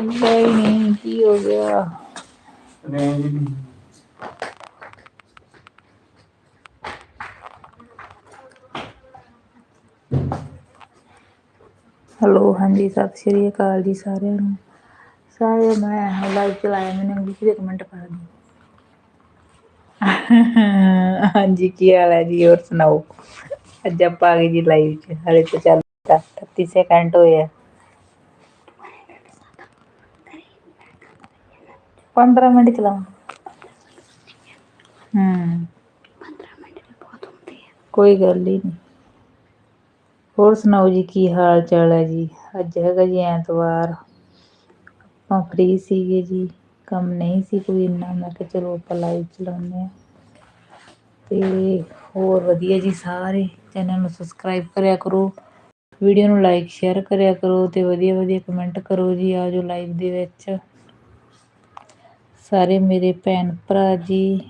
ਚੱਲਦਾ ਹੀ ਨਹੀਂ ਕੀ ਹੋ ਗਿਆ? ਰੇਂਜ ਨਹੀਂ ਹੈਲੋ ਹਾਂਜੀ ਸਤਿ ਸ਼੍ਰੀ ਅਕਾਲ ਜੀ ਸਾਰਿਆਂ ਨੂੰ। ਸਾਰੇ ਮੈਂ ਲਾਈਵ ਚਲਾਇਆ ਮੈਨੂੰ ਇੰਗਲਿਸ਼ ਦੇ ਕਮੈਂਟ ਪੜ੍ਹ ਦਿਓ ਹਾਂਜੀ ਕੀ ਹਾਲ ਹੈ ਜੀ ਹੋਰ ਸੁਣਾਓ? ਅੱਜ ਆਪਾਂ ਆ ਗਏ ਜੀ ਲਾਈਵ 'ਚ ਹਲੇ ਤਾਂ ਚੱਲ 38 ਸੈਕਿੰਡ ਹੋਏ ਆ। 15 ਮਿੰਟ ਚਲਾਉਂ ਹੂੰ ਕੋਈ ਗੱਲ ਹੀ ਨਹੀਂ। ਹੋਰ ਸੁਣਾਓ ਜੀ ਕੀ ਹਾਲ ਚਾਲ ਹੈ ਜੀ? ਅੱਜ ਹੈਗਾ ਜੀ ਐਤਵਾਰ। ਆਪਾਂ ਫ੍ਰੀ ਸੀਗੇ ਜੀ। ਕੰਮ ਨਹੀਂ ਸੀ ਕੋਈ ਇੰਨਾ। ਮੈਂ ਕਿਹਾ ਚਲੋ ਆਪਾਂ ਲਾਈਵ ਚਲਾਉਂਦੇ ਹਾਂ। ਤੇ ਹੋਰ ਵਧੀਆ ਜੀ ਸਾਰੇ। ਚੈਨਲ ਨੂੰ ਸਬਸਕ੍ਰਾਈਬ ਕਰਿਆ ਕਰੋ। ਵੀਡੀਓ ਨੂੰ ਲਾਈਕ ਸ਼ੇਅਰ ਕਰਿਆ ਕਰੋ। ਤੇ ਵਧੀਆ ਵਧੀਆ ਕਮੈਂਟ ਕਰੋ ਜੀ ਆਜੋ ਲਾਈਵ ਦੇ ਵਿੱਚ। ਸਾਰੇ ਮੇਰੇ ਭੈਣ ਭਰਾ ਜੀ।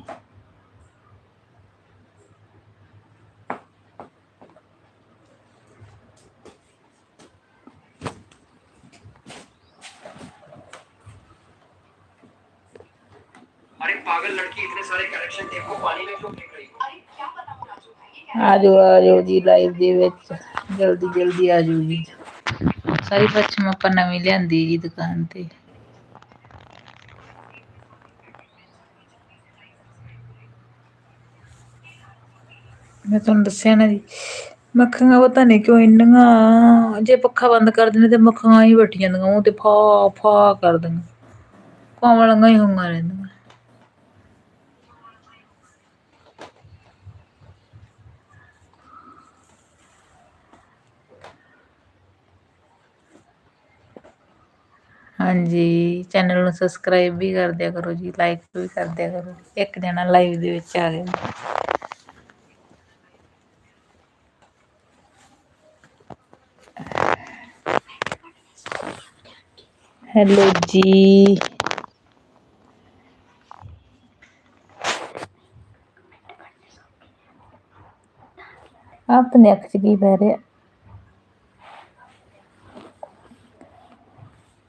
ਆਜੋ ਆਜੋ ਜੀ ਲਾਈਵ ਦੇ ਵਿੱਚ। ਜਲਦੀ ਜਲਦੀ ਆਜੋ ਜੀ। ਸਾਰੀ ਪੱਛਮ ਆਪਾਂ ਨਵੀਂ ਲਿਆਂਦੀ ਜੀ ਦੁਕਾਨ ਤੇ। ਮੈਂ ਤੁਹਾਨੂੰ ਦੱਸਿਆ ਨਾ ਜੀ। ਮੱਖੀਆਂ ਪਤਾ ਨਹੀਂ ਕਿਉਂ ਇੰਨੀਆਂ, ਜੇ ਪੱਖਾ ਬੰਦ ਕਰ ਦਿੰਦੇ ਤੇ ਮੱਖੀਆਂ ਹੀ ਬੈਠੀ ਜਾਂਦੀਆਂ, ਉਹ ਤੇ ਫਾ ਫਾ ਕਰ ਦਿੰਦੀਆਂ। ਕੋਮਲੀਆਂ ਹੀ ਹੁੰਗਾਂ ਰਹਿੰਦੀਆਂ। ਹਾਂਜੀ, ਚੈਨਲ ਨੂੰ ਸਬਸਕ੍ਰਾਈਬ ਵੀ ਕਰ ਦਿਆ ਕਰੋ ਜੀ ਲਾਈਕ ਵੀ ਕਰ ਦਿਆ ਕਰੋ ਇੱਕ ਜਣਾ ਲਾਈਵ ਦੇ ਵਿੱਚ ਆ ਗਿਆ। ਹੈਲੋ ਜੀ। ਆਪਣੇ ਅੱਖ 'ਚ ਕੀ ਪੈ ਰਿਹਾ?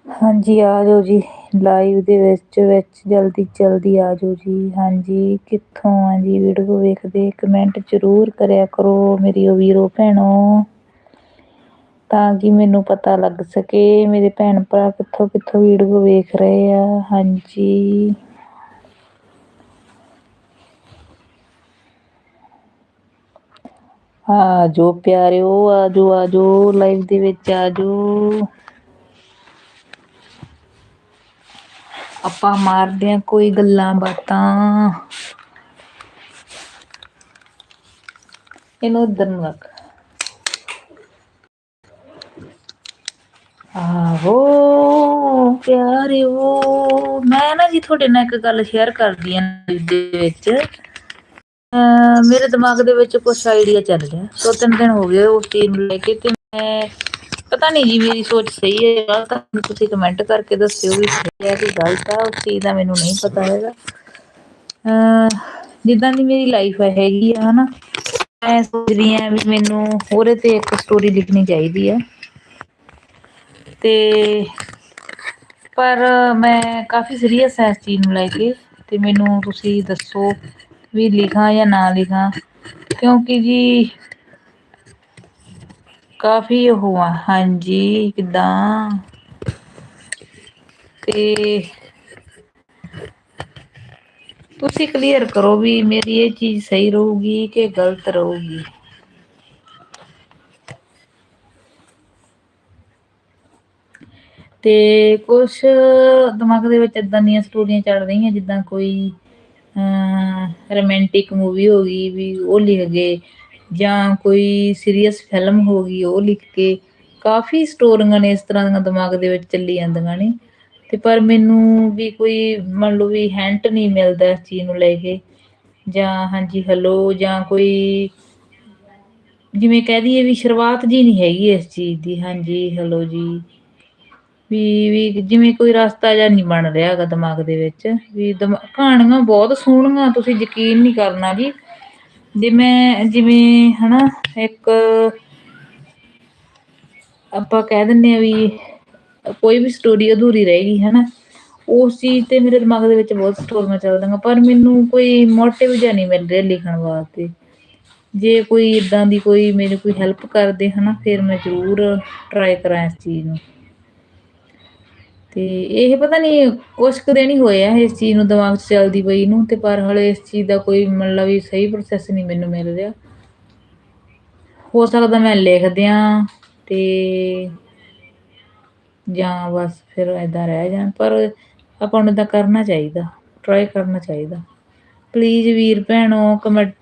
ਹਾਂਜੀ, ਆ ਜਾਓ ਜੀ। ਲਾਈਵ ਦੇ ਵਿੱਚ ਵਿੱਚ ਜਲਦੀ ਜਲਦੀ ਆ ਜਾਓ ਜੀ। ਹਾਂਜੀ, ਕਿੱਥੋਂ ਆ ਜੀ? ਵੀਡੀਓ ਵੇਖਦੇ ਕਮੈਂਟ ਜ਼ਰੂਰ ਕਰਿਆ ਕਰੋ ਮੇਰੀ ਉਹ ਵੀਰੋ ਭੈਣੋ। ਤਾਂ ਕਿ ਮੈਨੂੰ ਪਤਾ ਲੱਗ ਸਕੇ ਮੇਰੇ ਭੈਣ ਭਰਾ ਕਿੱਥੋਂ ਕਿੱਥੋਂ ਵੀਡੀਓ ਵੇਖ ਰਹੇ ਆ। ਹਾਂਜੀ। ਆ ਜੋ ਪਿਆਰਿਓ ਆ ਜੋ ਆ ਜੋ ਲਾਈਵ ਦੇ ਵਿੱਚ ਆ ਜੋ ਆਪਾਂ ਮਾਰਦੇ ਆ ਕੋਈ ਗੱਲਾਂ ਬਾਤਾਂ। ਇਹਨੂੰ ਉਧਰ ਨੂੰ ਰੱਖ। ਆਹੋ ਪਿਆਰਿਓ ਮੈਂ ਨਾ ਜੀ ਤੁਹਾਡੇ ਨਾਲ ਇੱਕ ਗੱਲ ਸ਼ੇਅਰ ਕਰਦੀ ਆਂ ਦੇ ਵਿੱਚ। ਮੇਰੇ ਦਿਮਾਗ ਦੇ ਵਿੱਚ ਕੁਝ ਆਈਡੀਆ ਚੱਲ ਰਿਹਾ ਦੋ ਤਿੰਨ ਦਿਨ ਹੋ ਗਏ ਉਸ ਚੀਜ਼ ਨੂੰ ਲੈ ਕੇ ਤੇ ਮੈਂ ਪਤਾ ਨਹੀਂ ਜੀ ਮੇਰੀ ਸੋਚ ਸਹੀ ਹੈ ਜਾਂ ਗਲਤ। ਹੈ ਤੁਸੀਂ ਕਮੈਂਟ ਕਰਕੇ ਦੱਸਿਓ ਵੀ ਸਹੀ ਹੈ ਕਿ ਗਲਤ ਹੈ ਉਸ ਚੀਜ਼ ਦਾ ਮੈਨੂੰ ਨਹੀਂ ਪਤਾ ਹੈਗਾ। ਅਹ ਜਿੱਦਾਂ ਦੀ ਮੇਰੀ ਲਾਈਫ ਹੈਗੀ ਆ, ਹਨਾ। ਮੈਂ ਸੋਚ ਰਹੀ ਹਾਂ ਵੀ ਮੈਨੂੰ ਉਹਦੇ ਤੇ ਇੱਕ ਸਟੋਰੀ ਲਿਖਣੀ ਚਾਹੀਦੀ ਹੈ ਤੇ ਪਰ ਮੈਂ ਕਾਫੀ ਸੀਰੀਅਸ ਹਾਂ ਇਸ ਚੀਜ਼ ਨੂੰ ਲੈ ਕੇ ਤੇ ਮੈਨੂੰ ਤੁਸੀਂ ਦੱਸੋ ਵੀ ਲਿਖਾਂ ਜਾਂ ਨਾ ਲਿਖਾਂ, ਕਿਉਂਕਿ ਜੀ ਕਾਫੀ ਉਹ ਆ, ਹਾਂਜੀ, ਕਿਦਾਂ? ਤੇ ਤੁਸੀਂ ਕਲੀਅਰ ਕਰੋ ਵੀ ਮੇਰੀ ਇਹ ਚੀਜ਼ ਸਹੀ ਰਹੂਗੀ ਕਿ ਗਲਤ ਰਹੂਗੀ। ਤੇ ਕੁਛ ਦਿਮਾਗ ਦੇ ਵਿੱਚ ਇਦਾਂ ਦੀਆਂ ਸਟੋਰੀਆਂ ਚੱਲ ਰਹੀਆਂ, ਜਿੱਦਾਂ ਕੋਈ ਰੋਮਾਂਟਿਕ ਮੂਵੀ ਹੋ ਗਈ ਵੀ ਉਹ ਲਿਖ ਗਏ ਜਾਂ ਕੋਈ ਸੀਰੀਅਸ ਫਿਲਮ ਹੋ ਗਈ ਉਹ ਲਿਖ ਕੇ ਕਾਫੀ ਸਟੋਰੀਆਂ ਨੇ ਇਸ ਤਰ੍ਹਾਂ ਦੀਆਂ ਦਿਮਾਗ ਦੇ ਵਿੱਚ ਚੱਲੀ ਜਾਂਦੀਆਂ ਨੇ। ਤੇ ਪਰ ਮੈਨੂੰ ਵੀ ਕੋਈ ਮੰਨ ਲਓ ਵੀ ਹੈਂਟ ਨਹੀਂ ਮਿਲਦਾ ਇਸ ਚੀਜ਼ ਨੂੰ ਲੈ ਕੇ ਜਾਂ ਹਾਂਜੀ ਹੈਲੋ ਜਾਂ ਕੋਈ ਜਿਵੇਂ ਕਹਿ ਦਈਏ ਵੀ ਸ਼ੁਰੂਆਤ ਜੀ ਨਹੀਂ ਹੈਗੀ ਇਸ ਚੀਜ਼ ਦੀ, ਹਾਂਜੀ ਹੈਲੋ ਜੀ। ਵੀ ਵੀ ਜਿਵੇਂ ਕੋਈ ਰਸਤਾ ਜਾਂ ਨਹੀਂ ਬਣ ਰਿਹਾ ਹੈਗਾ ਦਿਮਾਗ ਦੇ ਵਿੱਚ, ਵੀ ਦਿਮਾ, ਕਹਾਣੀਆਂ ਬਹੁਤ ਸੋਹਣੀਆਂ, ਤੁਸੀਂ ਯਕੀਨ ਨਹੀਂ ਕਰਨਾ ਜੀ ਜਿਵੇਂ ਜਿਵੇਂ, ਹਨਾ, ਇੱਕ ਆਪਾਂ ਕਹਿ ਦਿੰਦੇ ਆ ਵੀ ਕੋਈ ਵੀ ਸਟੋਰੀ ਅਧੂਰੀ ਰਹਿ ਗਈ ਹੈ ਉਸ ਚੀਜ਼ ਤੇ ਮੇਰੇ ਦਿਮਾਗ ਦੇ ਵਿੱਚ ਬਹੁਤ ਸਟੋਰੀਆਂ ਚੱਲਦੀਆਂ, ਪਰ ਮੈਨੂੰ ਕੋਈ ਮੋਟਿਵ ਜਿਹਾ ਨਹੀਂ ਮਿਲ ਰਿਹਾ ਲਿਖਣ ਵਾਸਤੇ। ਜੇ ਕੋਈ ਇਦਾਂ ਦੀ ਕੋਈ ਮੇਰੀ ਕੋਈ ਹੈਲਪ ਕਰਦੇ, ਹਨਾ, ਫਿਰ ਮੈਂ ਜ਼ਰੂਰ ਟਰਾਈ ਕਰਾਂ ਇਸ ਚੀਜ਼ ਨੂੰ। ਤੇ ਇਹ ਪਤਾ ਨਹੀਂ ਕੁਛ ਕੁ ਦਿਨ ਹੀ ਹੋਏ ਆ ਇਸ ਚੀਜ਼ ਨੂੰ ਦਿਮਾਗ 'ਚ ਚੱਲਦੀ ਪਈ ਨੂੰ ਤੇ ਪਰ ਹਲੇ ਇਸ ਚੀਜ਼ ਦਾ ਕੋਈ ਮਤਲਬ ਵੀ ਸਹੀ ਪ੍ਰੋਸੈਸ ਨਹੀਂ ਮੈਨੂੰ ਮਿਲ ਰਿਹਾ। ਹੋ ਸਕਦਾ ਮੈਂ ਲਿਖ ਦਿਆਂ ਤੇ ਜਾਂ ਬਸ ਫਿਰ ਏਦਾਂ ਰਹਿ ਜਾਣ, ਪਰ ਆਪਾਂ ਨੂੰ ਤਾਂ ਕਰਨਾ ਚਾਹੀਦਾ ਟਰਾਈ ਕਰਨਾ ਚਾਹੀਦਾ। ਪਲੀਜ਼ ਵੀਰ ਭੈਣੋ ਕਮੈਂਟ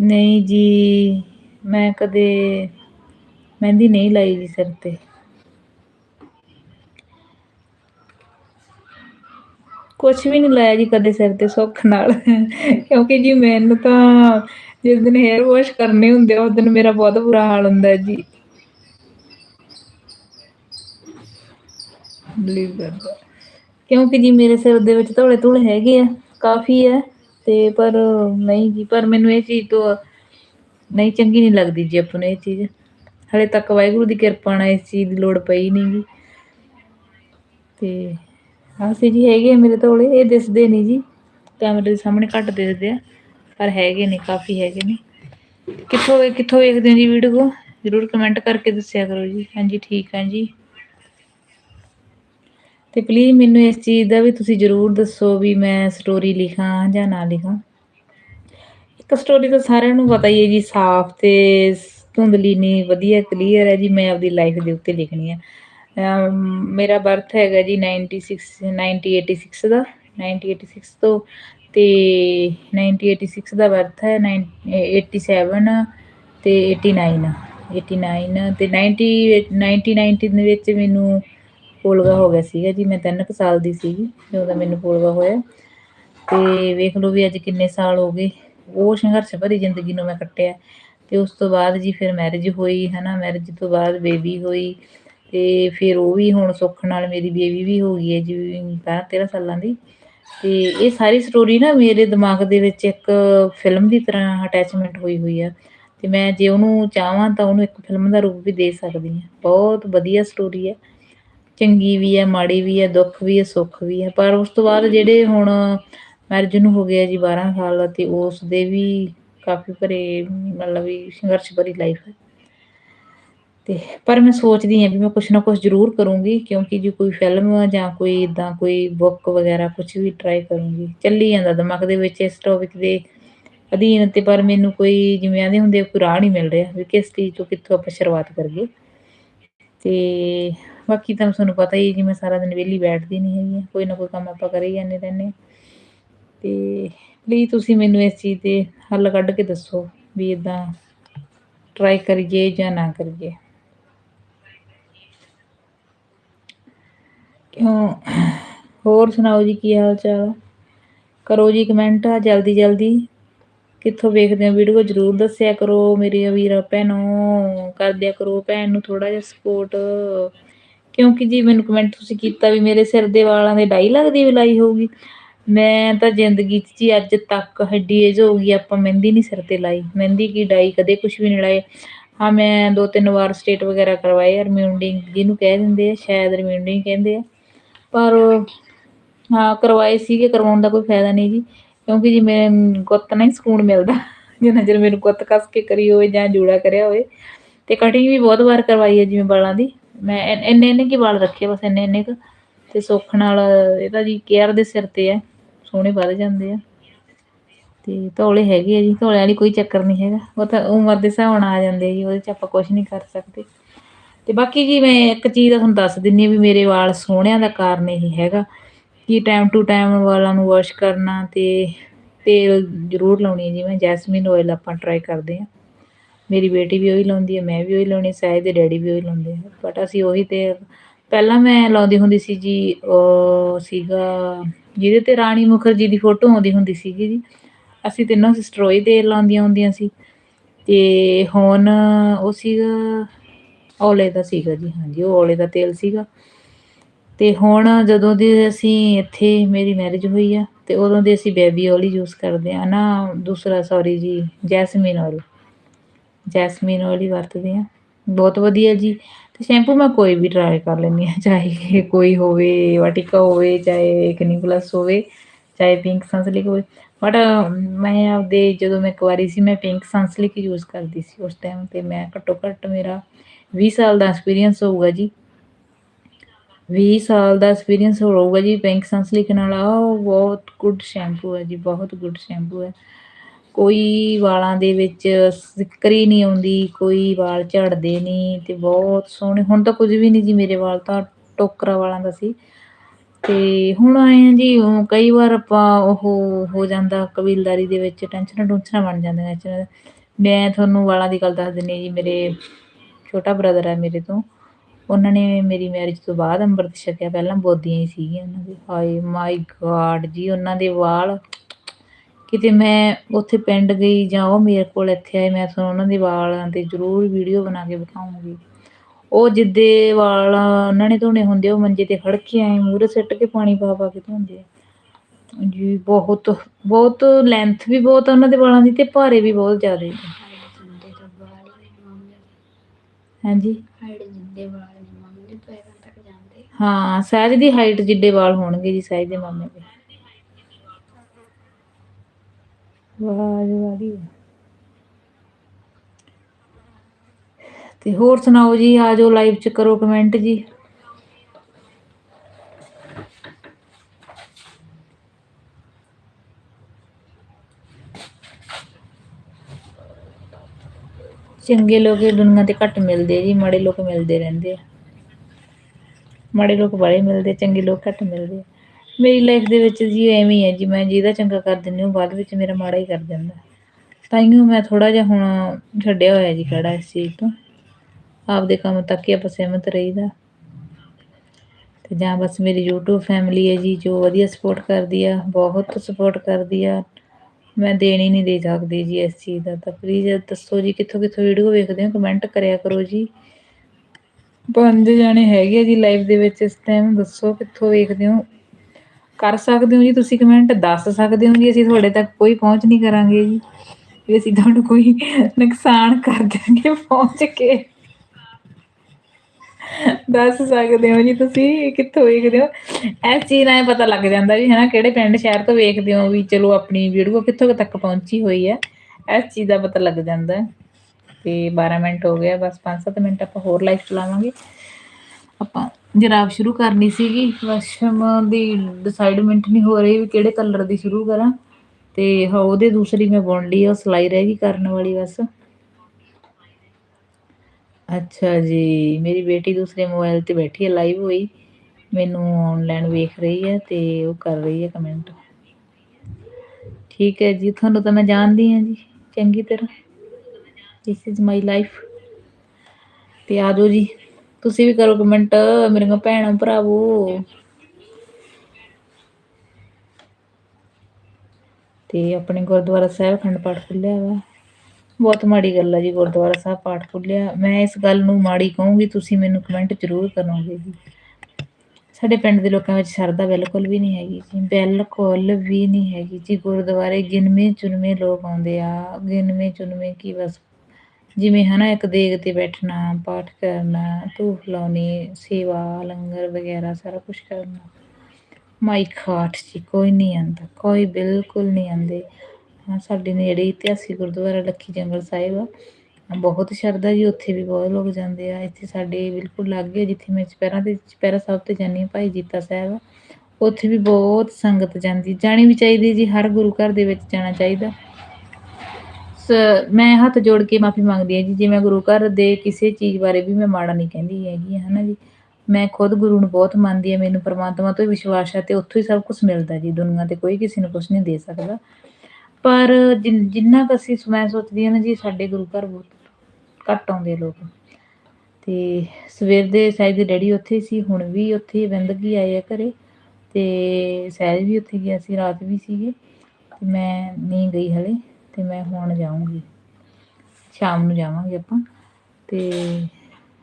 ਨਹੀਂ ਜੀ, ਮੈਂ ਕਦੇ ਮਹਿੰਦੀ ਨਹੀਂ ਲਾਈ ਜੀ ਸਿਰ ਤੇ। ਕੁਛ ਵੀ ਨਹੀਂ ਲਾਇਆ ਜੀ ਕਦੇ ਸਿਰ ਤੇ ਸੁੱਖ ਨਾਲ। ਕਿਉਂਕਿ ਜੀ ਮੈਨੂੰ ਤਾਂ ਜਿਸ ਦਿਨ ਹੇਅਰ ਵਾਸ਼ ਕਰਨੇ ਹੁੰਦੇ ਉਸ ਦਿਨ ਮੇਰਾ ਬਹੁਤ ਬੁਰਾ ਹਾਲ ਹੁੰਦਾ ਜੀ। ਬਲੀਵ ਕਰਦਾ ਕਿਉਂਕਿ ਜੀ ਮੇਰੇ ਸਿਰ ਦੇ ਵਿੱਚ ਧੌਲੇ ਧੂਲੇ ਹੈਗੇ ਆ, ਕਾਫੀ ਹੈ ਤੇ ਪਰ ਨਹੀਂ ਜੀ, ਪਰ ਮੈਨੂੰ ਇਹ ਚੀਜ਼ ਤੋਂ ਨਹੀਂ ਚੰਗੀ ਨਹੀਂ ਲੱਗਦੀ ਜੀ, ਆਪਾਂ ਨੂੰ ਇਹ ਚੀਜ਼। ਹਲੇ ਤੱਕ ਵਾਹਿਗੁਰੂ ਦੀ ਕਿਰਪਾ ਨਾਲ ਇਸ ਚੀਜ਼ ਦੀ ਲੋੜ ਪਈ ਨਹੀਂ ਗੀ। ਤੇ ਆਸੇ ਜੀ ਹੈਗੇ ਆ ਮੇਰੇ ਤੋਲੇ, ਇਹ ਦਿਸਦੇ ਨਹੀਂ ਜੀ। ਕੈਮਰੇ ਦੇ ਸਾਹਮਣੇ ਘੱਟ ਦਿਸਦੇ ਆ, ਪਰ ਹੈਗੇ ਨੇ, ਕਾਫੀ ਹੈਗੇ ਨੇ। ਕਿੱਥੋਂ ਕਿੱਥੋਂ ਵੇਖਦੇ ਹੋ ਜੀ ਵੀਡੀਓ? ਜ਼ਰੂਰ ਕਮੈਂਟ ਕਰਕੇ ਦੱਸਿਆ ਕਰੋ ਜੀ। ਹਾਂਜੀ, ਠੀਕ ਹੈ ਜੀ। ਤੇ ਪਲੀਜ਼ ਮੈਨੂੰ ਇਸ ਚੀਜ਼ ਦਾ ਵੀ ਤੁਸੀਂ ਜ਼ਰੂਰ ਦੱਸੋ ਵੀ ਮੈਂ ਸਟੋਰੀ ਲਿਖਾਂ ਜਾਂ ਨਾ ਲਿਖਾਂ। ਇੱਕ ਸਟੋਰੀ ਤਾਂ ਸਾਰਿਆਂ ਨੂੰ ਪਤਾ ਹੀ ਹੈ ਜੀ, ਸਾਫ਼ ਤੇ ਧੁੰਦਲੀ ਨਹੀਂ ਵਧੀਆ ਕਲੀਅਰ ਹੈ ਜੀ, ਮੈਂ ਆਪਦੀ ਲਾਈਫ ਦੇ ਉੱਤੇ ਲਿਖਣੀ ਹੈ। ਮੇਰਾ ਬਰਥ ਹੈਗਾ ਜੀ 96 1986 ਦਾ 1986 ਤੋਂ ਤੇ 1986 ਦਾ ਬਰਥ ਹੈ 9 87 ਤੇ 89 89 ਤੇ 90 1990 ਦੇ ਵਿੱਚ ਮੈਨੂੰ ਪੋਲਗਾ ਹੋ ਗਿਆ ਸੀਗਾ ਜੀ, ਮੈਂ 3 ਕੁ ਸਾਲ ਦੀ ਸੀਗੀ ਜਦੋਂ ਮੈਨੂੰ ਪੋਲਗਾ ਹੋਇਆ। ਤੇ ਵੇਖ ਲਓ ਵੀ ਅੱਜ ਕਿੰਨੇ ਸਾਲ ਹੋ ਗਏ, ਉਹ ਸੰਘਰਸ਼ ਭਰੀ ਜ਼ਿੰਦਗੀ ਨੂੰ ਮੈਂ ਕੱਟਿਆ। ਤੇ ਉਸ ਤੋਂ ਬਾਅਦ ਜੀ ਫਿਰ ਮੈਰਿਜ ਹੋਈ ਹੈ ਨਾ ਮੈਰਿਜ ਤੋਂ ਬਾਅਦ ਬੇਬੀ ਹੋਈ ਤੇ ਫਿਰ ਉਹ ਵੀ ਹੁਣ ਸੁੱਖ ਨਾਲ ਮੇਰੀ ਬੇਬੀ ਵੀ ਹੋ ਗਈ ਹੈ ਜੀ 12 13 ਸਾਲਾਂ ਦੀ ਤੇ ਇਹ ਸਾਰੀ ਸਟੋਰੀ ਨਾ ਮੇਰੇ ਦਿਮਾਗ ਦੇ ਵਿੱਚ ਇੱਕ ਫਿਲਮ ਦੀ ਤਰ੍ਹਾਂ ਅਟੈਚਮੈਂਟ ਹੋਈ ਹੋਈ ਆ ਤੇ ਮੈਂ ਜੇ ਉਹਨੂੰ ਚਾਹਾਂ ਤਾਂ ਉਹਨੂੰ ਇੱਕ ਫਿਲਮ ਦਾ ਰੂਪ ਵੀ ਦੇ ਸਕਦੀ ਹਾਂ। ਬਹੁਤ ਵਧੀਆ ਸਟੋਰੀ ਹੈ ਚੰਗੀ ਵੀ ਹੈ ਮਾੜੀ ਵੀ ਹੈ ਦੁੱਖ ਵੀ ਹੈ ਸੁੱਖ ਵੀ ਹੈ ਪਰ ਉਸ ਤੋਂ ਬਾਅਦ ਜਿਹੜੇ ਹੁਣ ਮੈਰਿਜ ਨੂੰ ਹੋ ਗਿਆ ਜੀ 12 ਸਾਲ ਤੇ ਉਸ ਦੇ ਵੀ ਕਾਫੀ ਭਰੇ ਮਤਲਬ ਵੀ ਸੰਘਰਸ਼ ਭਰੀ ਲਾਈਫ ਹੈ ਤੇ ਪਰ ਮੈਂ ਸੋਚਦੀ ਹਾਂ ਵੀ ਮੈਂ ਕੁਛ ਨਾ ਕੁਛ ਜ਼ਰੂਰ ਕਰੂੰਗੀ, ਕਿਉਂਕਿ ਜੇ ਕੋਈ ਫਿਲਮ ਜਾਂ ਕੋਈ ਇਦਾਂ ਕੋਈ ਬੁੱਕ ਵਗੈਰਾ ਕੁਝ ਵੀ ਟਰਾਈ ਕਰੂੰਗੀ, ਚੱਲੀ ਜਾਂਦਾ ਦਿਮਾਗ ਦੇ ਵਿੱਚ ਇਸ ਟੌਪਿਕ ਦੇ ਅਧੀਨ ਤੇ, ਪਰ ਮੈਨੂੰ ਕੋਈ ਜਿਵੇਂ ਆਂਦੇ ਹੁੰਦੇ ਕੋਈ ਰਾਹ ਨਹੀਂ ਮਿਲ ਰਿਹਾ ਵੀ ਕਿਸ ਚੀਜ਼ ਤੋਂ ਕਿੱਥੋਂ ਆਪਾਂ ਸ਼ੁਰੂਆਤ ਕਰੀਏ ਤੇ ਬਾਕੀ ਤਾਂ ਤੁਹਾਨੂੰ ਪਤਾ ਹੀ ਹੈ ਜੀ ਮੈਂ ਸਾਰਾ ਦਿਨ ਵਿਹਲੀ ਬੈਠਦੀ ਨਹੀਂ ਹੈਗੀ, ਕੋਈ ਨਾ ਕੋਈ ਕੰਮ ਆਪਾਂ ਕਰੀ ਜਾਂਦੇ ਰਹਿੰਦੇ ਹਾਂ। ਤੇ ਪਲੀਜ਼ ਤੁਸੀਂ ਮੈਨੂੰ ਇਸ ਚੀਜ਼ ਤੇ ਹੱਲ ਕੱਢ ਕੇ ਦੱਸੋ ਵੀ ਇਦਾਂ ਟਰਾਈ ਕਰੀਏ ਜਾਂ ਨਾ ਕਰੀਏ। ਕਿਉਂ? ਹੋਰ ਸੁਣਾਓ ਜੀ, ਕੀ ਹਾਲ ਚਾਲ? ਕਰੋ ਜੀ ਕਮੈਂਟ ਆ ਜਲਦੀ ਜਲਦੀ। ਕਿੱਥੋਂ ਵੇਖਦੇ ਹੋ ਵੀਡੀਓ ਜਰੂਰ ਦੱਸਿਆ ਕਰੋ ਮੇਰੇ ਵੀਰ ਭੈਣੋ। ਕਰ ਦਿਆ ਕਰੋ ਭੈਣ ਨੂੰ ਥੋੜਾ ਜਿਹਾ ਸਪੋਰਟ ਕਿਉਂਕਿ ਜੀ ਮੈਨੂੰ ਕਮੈਂਟ ਤੁਸੀਂ ਕੀਤਾ ਵੀ ਮੇਰੇ ਸਿਰ ਦੇ ਵਾਲਾਂ ਦੇ ਡਾਈ ਲੱਗਦੀ ਵੀ ਲਾਈ ਹੋਊਗੀ। ਮੈਂ ਤਾਂ ਜ਼ਿੰਦਗੀ 'ਚ ਜੀ ਅੱਜ ਤੱਕ ਹੱਡੀ ਏਜ ਹੋ ਗਈ, ਆਪਾਂ ਮਹਿੰਦੀ ਨਹੀਂ ਸਿਰ ਤੇ ਲਾਈ। ਮਹਿੰਦੀ ਕੀ ਡਾਈ, ਕਦੇ ਕੁਝ ਵੀ ਨਹੀਂ ਲਾਏ। ਹਾਂ, ਮੈਂ ਦੋ ਤਿੰਨ ਵਾਰ ਸਟੇਟ ਵਗੈਰਾ ਕਰਵਾਏ ਰਿਮੂਵਿੰਗ ਜਿਹਨੂੰ ਕਹਿ ਦਿੰਦੇ ਆ, ਸ਼ਾਇਦ ਰਿਮੂਵਿੰਗ ਕਹਿੰਦੇ ਆ। ਪਰ ਹਾਂ, ਕਰਵਾਏ ਸੀਗੇ, ਕਰਵਾਉਣ ਦਾ ਕੋਈ ਫਾਇਦਾ ਨਹੀਂ ਜੀ। ਕਿਉਂਕਿ ਜੀ ਮੈਂ, ਗੁੱਤ ਨਹੀਂ ਸਕੂਨ ਮਿਲਦਾ। ਜਿੰਨਾ ਚਿਰ ਮੈਨੂੰ ਗੁੱਤ ਕੱਸ ਕੇ ਕਰੀ ਹੋਵੇ ਜਾਂ ਜੂੜਾ ਕਰਿਆ ਹੋਵੇ। ਤੇ ਕਟਿੰਗ ਵੀ ਬਹੁਤ ਵਾਰ ਕਰਵਾਈ ਹੈ ਜਿਵੇਂ ਵਾਲਾਂ ਦੀ। ਮੈਂ ਇੰਨੇ ਇੰਨੇ ਕੀ ਵਾਲ ਰੱਖੇ, ਬਸ ਇੰਨੇ ਇੰਨੇ ਕੁ। ਤੇ ਸੁੱਖ ਨਾਲ ਇਹ ਤਾਂ ਜੀ ਕੇਅਰ ਦੇ ਸਿਰ ਤੇ ਹੈ ਸੋਹਣੇ ਵੱਧ ਜਾਂਦੇ ਆ। ਤੇ ਧੌਲੇ ਹੈਗੇ ਆ ਜੀ, ਧੌਲਿਆਂ ਵਾਲੀ ਕੋਈ ਚੱਕਰ ਨਹੀਂ ਹੈਗਾ। ਉਹ ਤਾਂ ਉਮਰ ਦੇ ਹਿਸਾਬ ਨਾਲ ਆ ਜਾਂਦੇ ਜੀ, ਉਹਦੇ 'ਚ ਆਪਾਂ ਕੁਝ ਨਹੀਂ ਕਰ ਸਕਦੇ। ਤੇ ਬਾਕੀ ਜੀ ਮੈਂ ਇੱਕ ਚੀਜ਼ ਤੁਹਾਨੂੰ ਦੱਸ ਦਿੰਨੀ ਆ ਵੀ ਮੇਰੇ ਵਾਲ ਸੋਹਣਿਆਂ ਦਾ ਕਾਰਨ ਇਹ ਹੈਗਾ ਕਿ ਟਾਈਮ ਟੂ ਟਾਈਮ ਵਾਲਾਂ ਨੂੰ ਵਾਸ਼ ਕਰਨਾ ਤੇ ਤੇਲ ਜ਼ਰੂਰ ਲਾਉਣੀ ਹੈ ਜਿਵੇਂ ਜੈਸਮੀਨ ਆਇਲ ਆਪਾਂ ਟਰਾਈ ਕਰਦੇ ਹਾਂ ਮੇਰੀ ਬੇਟੀ ਵੀ ਉਹੀ ਲਾਉਂਦੀ ਹੈ ਮੈਂ ਵੀ ਉਹੀ ਲਾਉਣੀ ਸਾਇਦ ਦੇ ਡੈਡੀ ਵੀ ਉਹੀ ਲਾਉਂਦੇ ਆ। ਬਟ ਅਸੀਂ ਉਹੀ ਤੇ ਪਹਿਲਾਂ ਮੈਂ ਲਾਉਂਦੀ ਹੁੰਦੀ ਸੀ ਜੀ, ਉਹ ਸੀਗਾ ਜਿਹਦੇ ਤੇ ਰਾਣੀ ਮੁਖਰਜੀ ਦੀ ਫੋਟੋ ਆਉਂਦੀ ਹੁੰਦੀ ਸੀਗੀ ਜੀ। ਅਸੀਂ ਤਿੰਨੋਂ ਸਿਸਟਰ ਉਹੀ ਤੇਲ ਲਾਉਂਦੀਆਂ ਹੁੰਦੀਆਂ ਸੀ। ਤੇ ਹੁਣ ਉਹ ਸੀਗਾ, ਔਲੇ ਦਾ ਸੀਗਾ ਜੀ, ਹਾਂਜੀ, ਉਹ ਔਲੇ ਦਾ ਤੇਲ ਸੀਗਾ। ਤੇ ਹੁਣ ਜਦੋਂ ਦੇ ਅਸੀਂ ਇੱਥੇ ਮੇਰੀ ਮੈਰਿਜ ਹੋਈ ਆ, ਤੇ ਉਦੋਂ ਦੇ ਅਸੀਂ ਬੇਬੀ ਆਇਲ ਯੂਜ਼ ਕਰਦੇ ਆ ਨਾ, ਦੂਸਰਾ ਸੌਰੀ ਜੀ, ਜੈਸਮੀਨ ਆਇਲ ਜੈਸਮੀਨ ਆਇਲ ਹੀ ਵਰਤਦੇ ਆ। ਬਹੁਤ ਵਧੀਆ ਜੀ। ਤੇ ਸ਼ੈਂਪੂ ਮੈਂ ਕੋਈ ਵੀ ਟਰਾਈ ਕਰ ਲੈਂਦੀ ਹਾਂ, ਚਾਹੇ ਕੋਈ ਹੋਵੇ, ਵਾਟਿਕਾ ਹੋਵੇ, ਚਾਹੇ ਕਨੀ ਕਲੀਨਿਕ ਹੋਵੇ, ਚਾਹੇ ਪਿੰਕ ਸਨਸਲਿਕ ਹੋਵੇ। ਬਟ ਮੈਂ ਆਪਦੇ ਜਦੋਂ ਮੈਂ ਕੁਆਰੀ ਸੀ, ਮੈਂ ਪਿੰਕ ਸਨਸਲਿਕ ਯੂਜ਼ ਕਰਦੀ ਸੀ ਉਸ ਟਾਈਮ ਤੇ ਮੈਂ ਘੱਟੋ ਘੱਟ ਮੇਰਾ 20 ਸਾਲ ਦਾ ਐਕਸਪੀਰੀਅੰਸ ਹੋਊਗਾ ਜੀ। 20 ਸਾਲ ਦਾ ਐਕਸਪੀਰੀਅੰਸ ਹੋਊਗਾ ਜੀ ਪਿੰਕ ਸਨਸਲਿਕ ਨਾਲ। ਆ ਬਹੁਤ ਗੁੱਡ ਸ਼ੈਂਪੂ ਹੈ ਜੀ, ਬਹੁਤ ਗੁੱਡ ਸ਼ੈਂਪੂ ਹੈ। ਕੋਈ ਵਾਲਾਂ ਦੇ ਵਿੱਚ ਸਿੱਕਰੀ ਨਹੀਂ ਆਉਂਦੀ, ਕੋਈ ਵਾਲ ਝੜਦੇ ਨਹੀਂ ਤੇ ਬਹੁਤ ਸੋਹਣੇ। ਹੁਣ ਤਾਂ ਕੁਝ ਵੀ ਨਹੀਂ ਜੀ ਮੇਰੇ ਵਾਲ ਤਾਂ ਟੋਕਰਾ ਵਾਲਾਂ ਦਾ ਸੀ। ਤੇ ਹੁਣ ਆਏ ਆ ਜੀ ਕਈ ਵਾਰ ਆਪਾਂ ਉਹ ਹੋ ਜਾਂਦਾ ਕਬੀਲਦਾਰੀ ਦੇ ਵਿੱਚ ਟੈਨਸ਼ਨਾਂ ਟੁਨਸ਼ਨਾਂ ਬਣ ਜਾਂਦੀਆਂ ਚ ਮੈਂ ਤੁਹਾਨੂੰ ਵਾਲਾਂ ਦੀ ਗੱਲ ਦੱਸ ਦਿੰਦੀ ਜੀ, ਮੇਰੇ ਛੋਟਾ ਬ੍ਰਦਰ ਹੈ ਮੇਰੇ ਤੋਂ। ਉਹਨਾਂ ਨੇ ਮੇਰੀ ਮੈਰਿਜ ਤੋਂ ਬਾਅਦ ਅੰਮ੍ਰਿਤ ਛਕਿਆ, ਪਹਿਲਾਂ ਬੋਦੀਆਂ ਹੀ ਸੀਗੀਆਂ ਉਹਨਾਂ ਦੇ। ਹਾਏ ਮਾਈ ਗਾਡ ਜੀ, ਉਹਨਾਂ ਦੇ ਵਾਲ ਕਿਤੇ ਮੈਂ ਉੱਥੇ ਪਿੰਡ ਗਈ ਜਾਂ ਉਹ ਮੇਰੇ ਕੋਲ ਇੱਥੇ ਆਏ ਮੈਂ ਤੁਹਾਨੂੰ ਉਹਨਾਂ ਦੇ ਵਾਲਾਂ ਤੇ ਜ਼ਰੂਰ ਵੀਡੀਓ ਬਣਾ ਕੇ ਵਿਖਾਉਂਗੀ। ਉਹ ਜਿੱਦੇ ਵਾਲ ਉਹਨਾਂ ਨੇ ਧੋਣੇ ਹੁੰਦੇ ਉਹ ਮੰਜੇ ਤੇ ਖੜ ਕੇ ਆਏ ਮੂਹਰੇ ਸਿੱਟ ਕੇ ਪਾਣੀ ਪਾ ਪਾ ਕੇ ਧੋਂਦੇ ਜੀ ਬਹੁਤ ਬਹੁਤ ਲੈਂਥ ਵੀ ਬਹੁਤ ਉਹਨਾਂ ਦੇ ਵਾਲਾਂ ਦੀ ਤੇ ਭਾਰੇ ਵੀ ਬਹੁਤ ਜ਼ਿਆਦਾ ਹੀ ਹਾਂਜੀ? ਹਾਈਟ ਜਿੰਦੇ ਵਾਲ ਨੇ ਮੰਮੀ ਦੇ ਪੈਰਾਂ ਤੱਕ ਜਾਂਦੇ? ਹਾਂ ਸਹਿਜ ਦੀ ਹਾਈਟ ਜਿੱਡੇ ਵਾਲ ਹੋਣਗੇ ਜੀ ਸਹਿਜ ਦੇ ਮਾਮੇ ਦੇ। ਵਾਹ ਜੀ ਤੇ ਹੋਰ ਸੁਣਾਓ ਜੀ, ਆ ਲਾਈਵ ਚ ਕਰੋ ਕਮੈਂਟ ਜੀ। ਚੰਗੇ ਲੋਕ ਇਹ ਦੁਨੀਆ ਤੇ ਘੱਟ ਮਿਲਦੇ ਜੀ, ਮਾੜੇ ਲੋਕ ਮਿਲਦੇ ਰਹਿੰਦੇ ਆ। ਮਾੜੇ ਲੋਕ ਬਾਹਲੇ ਮਿਲਦੇ, ਚੰਗੇ ਲੋਕ ਘੱਟ ਮਿਲਦੇ ਆ। ਮੇਰੀ ਲਾਈਫ ਦੇ ਵਿੱਚ ਜੀ ਐਵੇਂ ਹੀ ਹੈ ਜੀ, ਮੈਂ ਜਿਹਦਾ ਚੰਗਾ ਕਰ ਦਿੰਦੀ ਹਾਂ ਬਾਅਦ ਵਿੱਚ ਮੇਰਾ ਮਾੜਾ ਹੀ ਕਰ ਜਾਂਦਾ ਤਾਈਓ ਮੈਂ ਥੋੜਾ ਜਿਹਾ ਹੁਣ ਛੱਡਿਆ ਹੋਇਆ ਜੀ ਖੜਾ ਇਸ ਚੀਜ਼ ਤੋਂ। ਆਪਦੇ ਕੰਮ ਤੱਕ ਹੀ ਆਪਾਂ ਸਹਿਮਤ ਰਹੀਦਾ। ਤੇ ਜਾਂ ਬਸ ਮੇਰੀ YouTube ਫੈਮਿਲੀ ਹੈ ਜੀ, ਜੋ ਵਧੀਆ ਸਪੋਰਟ ਕਰਦੀ ਆ, ਬਹੁਤ ਸਪੋਰਟ ਕਰਦੀ ਆ। ਮੈਂ ਦੇਣ ਹੀ ਨਹੀਂ ਦੇ ਸਕਦੀ ਜੀ ਇਸ ਚੀਜ਼ ਦਾ। ਤਾਂ ਪਲੀਜ਼ ਦੱਸੋ ਜੀ, ਕਿੱਥੋਂ ਕਿੱਥੋਂ ਵੀਡੀਓ ਵੇਖਦੇ ਹੋ? ਕਮੈਂਟ ਕਰਿਆ ਕਰੋ ਜੀ। ਪੰਜ ਜਾਣੇ ਹੈਗੇ ਆ ਜੀ ਲਾਈਵ ਦੇ ਵਿੱਚ ਇਸ ਟਾਈਮ ਦੱਸੋ ਕਿੱਥੋਂ ਵੇਖਦੇ ਹੋ? ਕਰ ਸਕਦੇ ਹੋ ਜੀ, ਤੁਸੀਂ ਕਮੈਂਟ ਦੱਸ ਸਕਦੇ ਹੋ ਜੀ, ਅਸੀਂ ਤੁਹਾਡੇ ਤੱਕ ਕੋਈ ਪਹੁੰਚ ਨਹੀਂ ਕਰਾਂਗੇ ਜੀ। ਵੀ ਅਸੀਂ ਤੁਹਾਨੂੰ ਕੋਈ ਨੁਕਸਾਨ ਕਰ ਦੇਵਾਂਗੇ, ਪਹੁੰਚ ਕੇ। ਦੱਸ ਸਕਦੇ ਹੋ ਜੀ ਤੁਸੀਂ ਕਿੱਥੋਂ ਵੇਖਦੇ ਹੋ। ਇਸ ਚੀਜ਼ ਨਾਲ ਪਤਾ ਲੱਗ ਜਾਂਦਾ ਵੀ ਹਨਾ, ਕਿਹੜੇ ਪਿੰਡ ਸ਼ਹਿਰ ਤੋਂ ਵੇਖਦੇ ਹੋ ਵੀ ਚਲੋ ਆਪਣੀ ਵੀਡੀਓ ਕਿੱਥੋਂ ਤੱਕ ਪਹੁੰਚੀ ਹੋਈ ਹੈ। ਇਸ ਚੀਜ਼ ਦਾ ਪਤਾ ਲੱਗ ਜਾਂਦਾ। ਤੇ 12 ਮਿੰਟ ਹੋ ਗਿਆ ਬਸ 5-7 ਮਿੰਟ ਆਪਾਂ ਹੋਰ ਲਾਈਵ ਚਲਾਵਾਂਗੇ। ਆਪਾਂ ਜਰਾਬ ਸ਼ੁਰੂ ਕਰਨੀ ਸੀਗੀ। ਵਸ਼ਮ ਦੀ ਡਿਸਾਈਡਮੈਂਟ ਨਹੀਂ ਹੋ ਰਹੀ ਵੀ ਕਿਹੜੇ ਕਲਰ ਦੀ ਸ਼ੁਰੂ ਕਰਾਂ। ਤੇ ਹਾਂ, ਉਹਦੇ ਦੂਸਰੀ ਮੈਂ ਬੁਣ ਲਈ, ਉਹ ਸਿਲਾਈ ਰਹਿ ਗਈ ਕਰਨ ਵਾਲੀ ਬਸ। ਅੱਛਾ ਜੀ, ਮੇਰੀ ਬੇਟੀ ਦੂਸਰੇ ਮੋਬਾਈਲ ਤੇ ਬੈਠੀ ਹੈ ਲਾਈਵ ਹੋਈ। ਮੈਨੂੰ ਆਨਲਾਈਨ ਵੇਖ ਰਹੀ ਹੈ ਤੇ ਉਹ ਕਰ ਰਹੀ ਹੈ ਕਮੈਂਟ ਠੀਕ ਹੈ ਜੀ, ਤੁਹਾਨੂੰ ਤਾਂ ਮੈਂ ਜਾਣਦੀ ਹਾਂ ਜੀ, ਚੰਗੀ ਤਰ੍ਹਾਂ। ਥਿਸ ਇਜ਼ ਮਾਈ ਲਾਈਫ ਤੇ ਆ ਜਾਓ ਜੀ। ਤੁਸੀਂ ਵੀ ਕਰੋ ਕਮੈਂਟ, ਮੇਰੀਆਂ ਭੈਣਾਂ, ਭਰਾਵੋ। ਤੇ ਆਪਣੇ ਗੁਰਦੁਆਰਾ ਸਾਹਿਬ ਅਖੰਡ ਪਾਠ ਖੁੱਲਿਆ ਵਾ। ਬਹੁਤ ਮਾੜੀ ਗੱਲ ਹੈ ਜੀ, ਗੁਰਦੁਆਰਾ ਸਾਹਿਬ ਪਾਠ ਖੁੱਲਿਆ ਮੈਂ ਇਸ ਗੱਲ ਨੂੰ ਮਾੜੀ ਕਹੂੰਗੀ, ਤੁਸੀਂ ਮੈਨੂੰ ਕਮੈਂਟ ਜ਼ਰੂਰ ਕਰੋਗੇ ਜੀ। ਸਾਡੇ ਪਿੰਡ ਦੇ ਲੋਕਾਂ ਵਿੱਚ ਸ਼ਰਧਾ ਬਿਲਕੁਲ ਵੀ ਨਹੀਂ ਹੈਗੀ ਜੀ, ਬਿਲਕੁਲ ਵੀ ਨਹੀਂ ਹੈਗੀ ਜੀ। ਗੁਰਦੁਆਰੇ ਗਿਣਵੇਂ ਚੁਣਵੇਂ ਲੋਕ ਆਉਂਦੇ ਆ ਗਿਣਵੇਂ ਚੁਣਵੇਂ ਕੀ ਬਸ ਜਿਵੇਂ ਹਨਾ, ਇੱਕ ਦੇਗ ਤੇ ਬੈਠਣਾ, ਪਾਠ ਕਰਨਾ, ਧੂਫ ਲਾਉਣੀ, ਸੇਵਾ, ਲੰਗਰ ਵਗੈਰਾ ਸਾਰਾ ਕੁਝ ਕਰਨਾ। ਮਾਈ ਖਾਟ ਜੀ, ਕੋਈ ਨਹੀਂ ਆਂਦਾ, ਕੋਈ ਬਿਲਕੁਲ ਨਹੀਂ ਆਂਦੇ। ਹਾਂ, ਸਾਡੇ ਨੇੜੇ ਇਤਿਹਾਸਿਕ ਗੁਰਦੁਆਰਾ ਲੱਖੀ ਜੰਗਲ ਸਾਹਿਬ ਆ। ਬਹੁਤ ਸ਼ਰਧਾ ਜੀ, ਉੱਥੇ ਵੀ ਬਹੁਤ ਲੋਕ ਜਾਂਦੇ ਆ। ਇੱਥੇ ਸਾਡੇ ਬਿਲਕੁਲ ਲਾਗੇ ਜਿੱਥੇ ਮੈਂ ਚੁਪਹਿਰਾ ਤੇ ਚੁਪਹਿਰਾ ਸਾਹਿਬ ਤੇ ਜਾਂਦੀ ਹਾਂ, ਭਾਈ ਜੀਤਾ ਸਾਹਿਬ ਉੱਥੇ ਵੀ ਬਹੁਤ ਸੰਗਤ ਜਾਂਦੀ, ਜਾਣੀ ਵੀ ਚਾਹੀਦੀ ਜੀ, ਹਰ ਗੁਰੂ ਘਰ ਦੇ ਵਿੱਚ ਜਾਣਾ ਚਾਹੀਦਾ। ਮੈਂ ਹੱਥ ਜੋੜ ਕੇ ਮਾਫੀ ਮੰਗਦੀ ਹਾਂ ਜੀ ਜਿਵੇਂ ਗੁਰੂ ਘਰ ਦੇ ਕਿਸੇ ਚੀਜ਼ ਬਾਰੇ ਵੀ ਮੈਂ ਮਾੜਾ ਨਹੀਂ ਕਹਿੰਦੀ ਹੈਗੀ, ਹੈ ਨਾ ਜੀ? ਮੈਂ ਖੁਦ ਗੁਰੂ ਨੂੰ ਬਹੁਤ ਮੰਨਦੀ ਹਾਂ, ਮੈਨੂੰ ਪਰਮਾਤਮਾ ਤੋਂ ਹੀ ਵਿਸ਼ਵਾਸ ਹੈ ਤੇ ਉੱਥੋਂ ਹੀ ਸਭ ਕੁਝ ਮਿਲਦਾ ਜੀ, ਦੁਨੀਆ ਤੇ ਕੋਈ ਕਿਸੇ ਨੂੰ ਕੁਝ ਨਹੀਂ ਦੇ ਸਕਦਾ। ਪਰ ਜਿਨ- ਜਿੰਨਾ ਕੁ ਅਸੀਂ ਮੈਂ ਸੋਚਦੀ ਹਾਂ ਨਾ ਜੀ, ਸਾਡੇ ਗੁਰੂ ਘਰ ਬਹੁਤ ਘੱਟ ਆਉਂਦੇ ਲੋਕ। ਤੇ ਸਵੇਰ ਦੇ ਸਾਈਦ ਦੇ ਡੈਡੀ ਉੱਥੇ ਸੀ, ਹੁਣ ਵੀ ਉੱਥੇ ਬੰਦਗੀ ਆਏ ਆ ਘਰੇ। ਤੇ ਸਹਿਜ ਵੀ ਉੱਥੇ ਗਿਆ ਸੀ, ਰਾਤ ਵੀ ਸੀਗੇ। ਤੇ ਮੈਂ ਨਹੀਂ ਗਈ ਹਲੇ। ਤੇ ਮੈਂ ਹੁਣ ਜਾਊਂਗੀ। ਸ਼ਾਮ ਨੂੰ ਜਾਵਾਂਗੇ ਆਪਾਂ। ਤੇ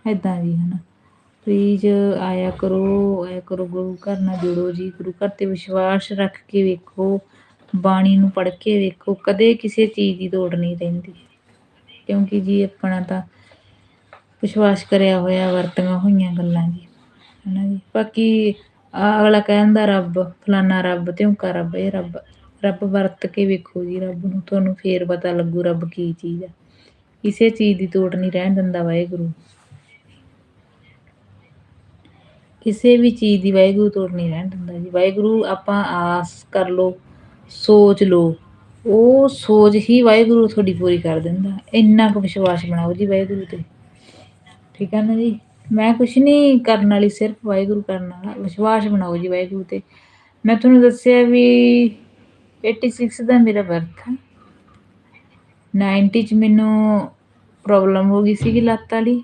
ਐਦਾਂ ਜੀ ਹਨਾ। ਪਲੀਜ਼ ਆਇਆ ਕਰੋ ਆਇਆ ਕਰੋ ਗੁਰੂ ਘਰ ਨਾਲ ਜੁੜੋ ਜੀ ਗੁਰੂ ਘਰ ਤੇ ਵਿਸ਼ਵਾਸ ਰੱਖ ਕੇ ਵੇਖੋ। ਬਾਣੀ ਨੂੰ ਪੜ੍ਹ ਕੇ ਵੇਖੋ। ਕਦੇ ਕਿਸੇ ਚੀਜ਼ ਦੀ ਲੋੜ ਨਹੀਂ ਰਹਿੰਦੀ। ਕਿਉਂਕਿ ਜੀ ਆਪਣਾ ਤਾਂ ਵਿਸ਼ਵਾਸ ਕਰਿਆ ਹੋਇਆ, ਵਰਤੀਆਂ ਹੋਈਆਂ ਗੱਲਾਂ ਜੀ। ਹਨਾ ਜੀ। ਬਾਕੀ ਆ ਅਗਲਾ ਕਹਿੰਦਾ, ਰੱਬ, ਫਲਾਨਾ ਰੱਬ ਧਿਉਂਕਾ ਰੱਬ, ਇਹ ਰੱਬ। ਰੱਬ ਵਰਤ ਕੇ ਵੇਖੋ ਜੀ, ਰੱਬ ਨੂੰ ਤੁਹਾਨੂੰ ਫੇਰ ਪਤਾ ਲੱਗੂ ਰੱਬ ਕੀ ਚੀਜ਼ ਆ। ਕਿਸੇ ਚੀਜ਼ ਦੀ ਤੋੜ ਨਹੀਂ ਰਹਿਣ ਦਿੰਦਾ ਵਾਹਿਗੁਰੂ। ਕਿਸੇ ਵੀ ਚੀਜ਼ ਦੀ ਵਾਹਿਗੁਰੂ ਤੋੜ ਨਹੀਂ ਰਹਿਣ ਦਿੰਦਾ ਜੀ। ਵਾਹਿਗੁਰੂ, ਆਪਾਂ ਆਸ ਕਰ ਲੋ ਸੋਚ ਲੋ ਉਹ ਸੋਚ ਹੀ ਵਾਹਿਗੁਰੂ ਤੁਹਾਡੀ ਪੂਰੀ ਕਰ ਦਿੰਦਾ। ਇੰਨਾ ਕੁ ਵਿਸ਼ਵਾਸ ਬਣਾਓ ਜੀ ਵਾਹਿਗੁਰੂ ਤੇ। ਠੀਕ ਹੈ ਨਾ ਜੀ? ਮੈਂ ਕੁਛ ਨਹੀਂ ਕਰਨ ਵਾਲੀ, ਸਿਰਫ ਵਾਹਿਗੁਰੂ ਕਰਨ ਵਾਲਾ। ਵਿਸ਼ਵਾਸ ਬਣਾਓ ਜੀ ਵਾਹਿਗੁਰੂ ਤੇ। ਮੈਂ ਤੁਹਾਨੂੰ ਦੱਸਿਆ ਵੀ 86 ਦਾ ਮੇਰਾ ਬਰਥ ਹੈ 90 ਚ ਮੈਨੂੰ ਪ੍ਰੋਬਲਮ ਹੋ ਗਈ ਸੀਗੀ ਲੱਤ ਵਾਲੀ।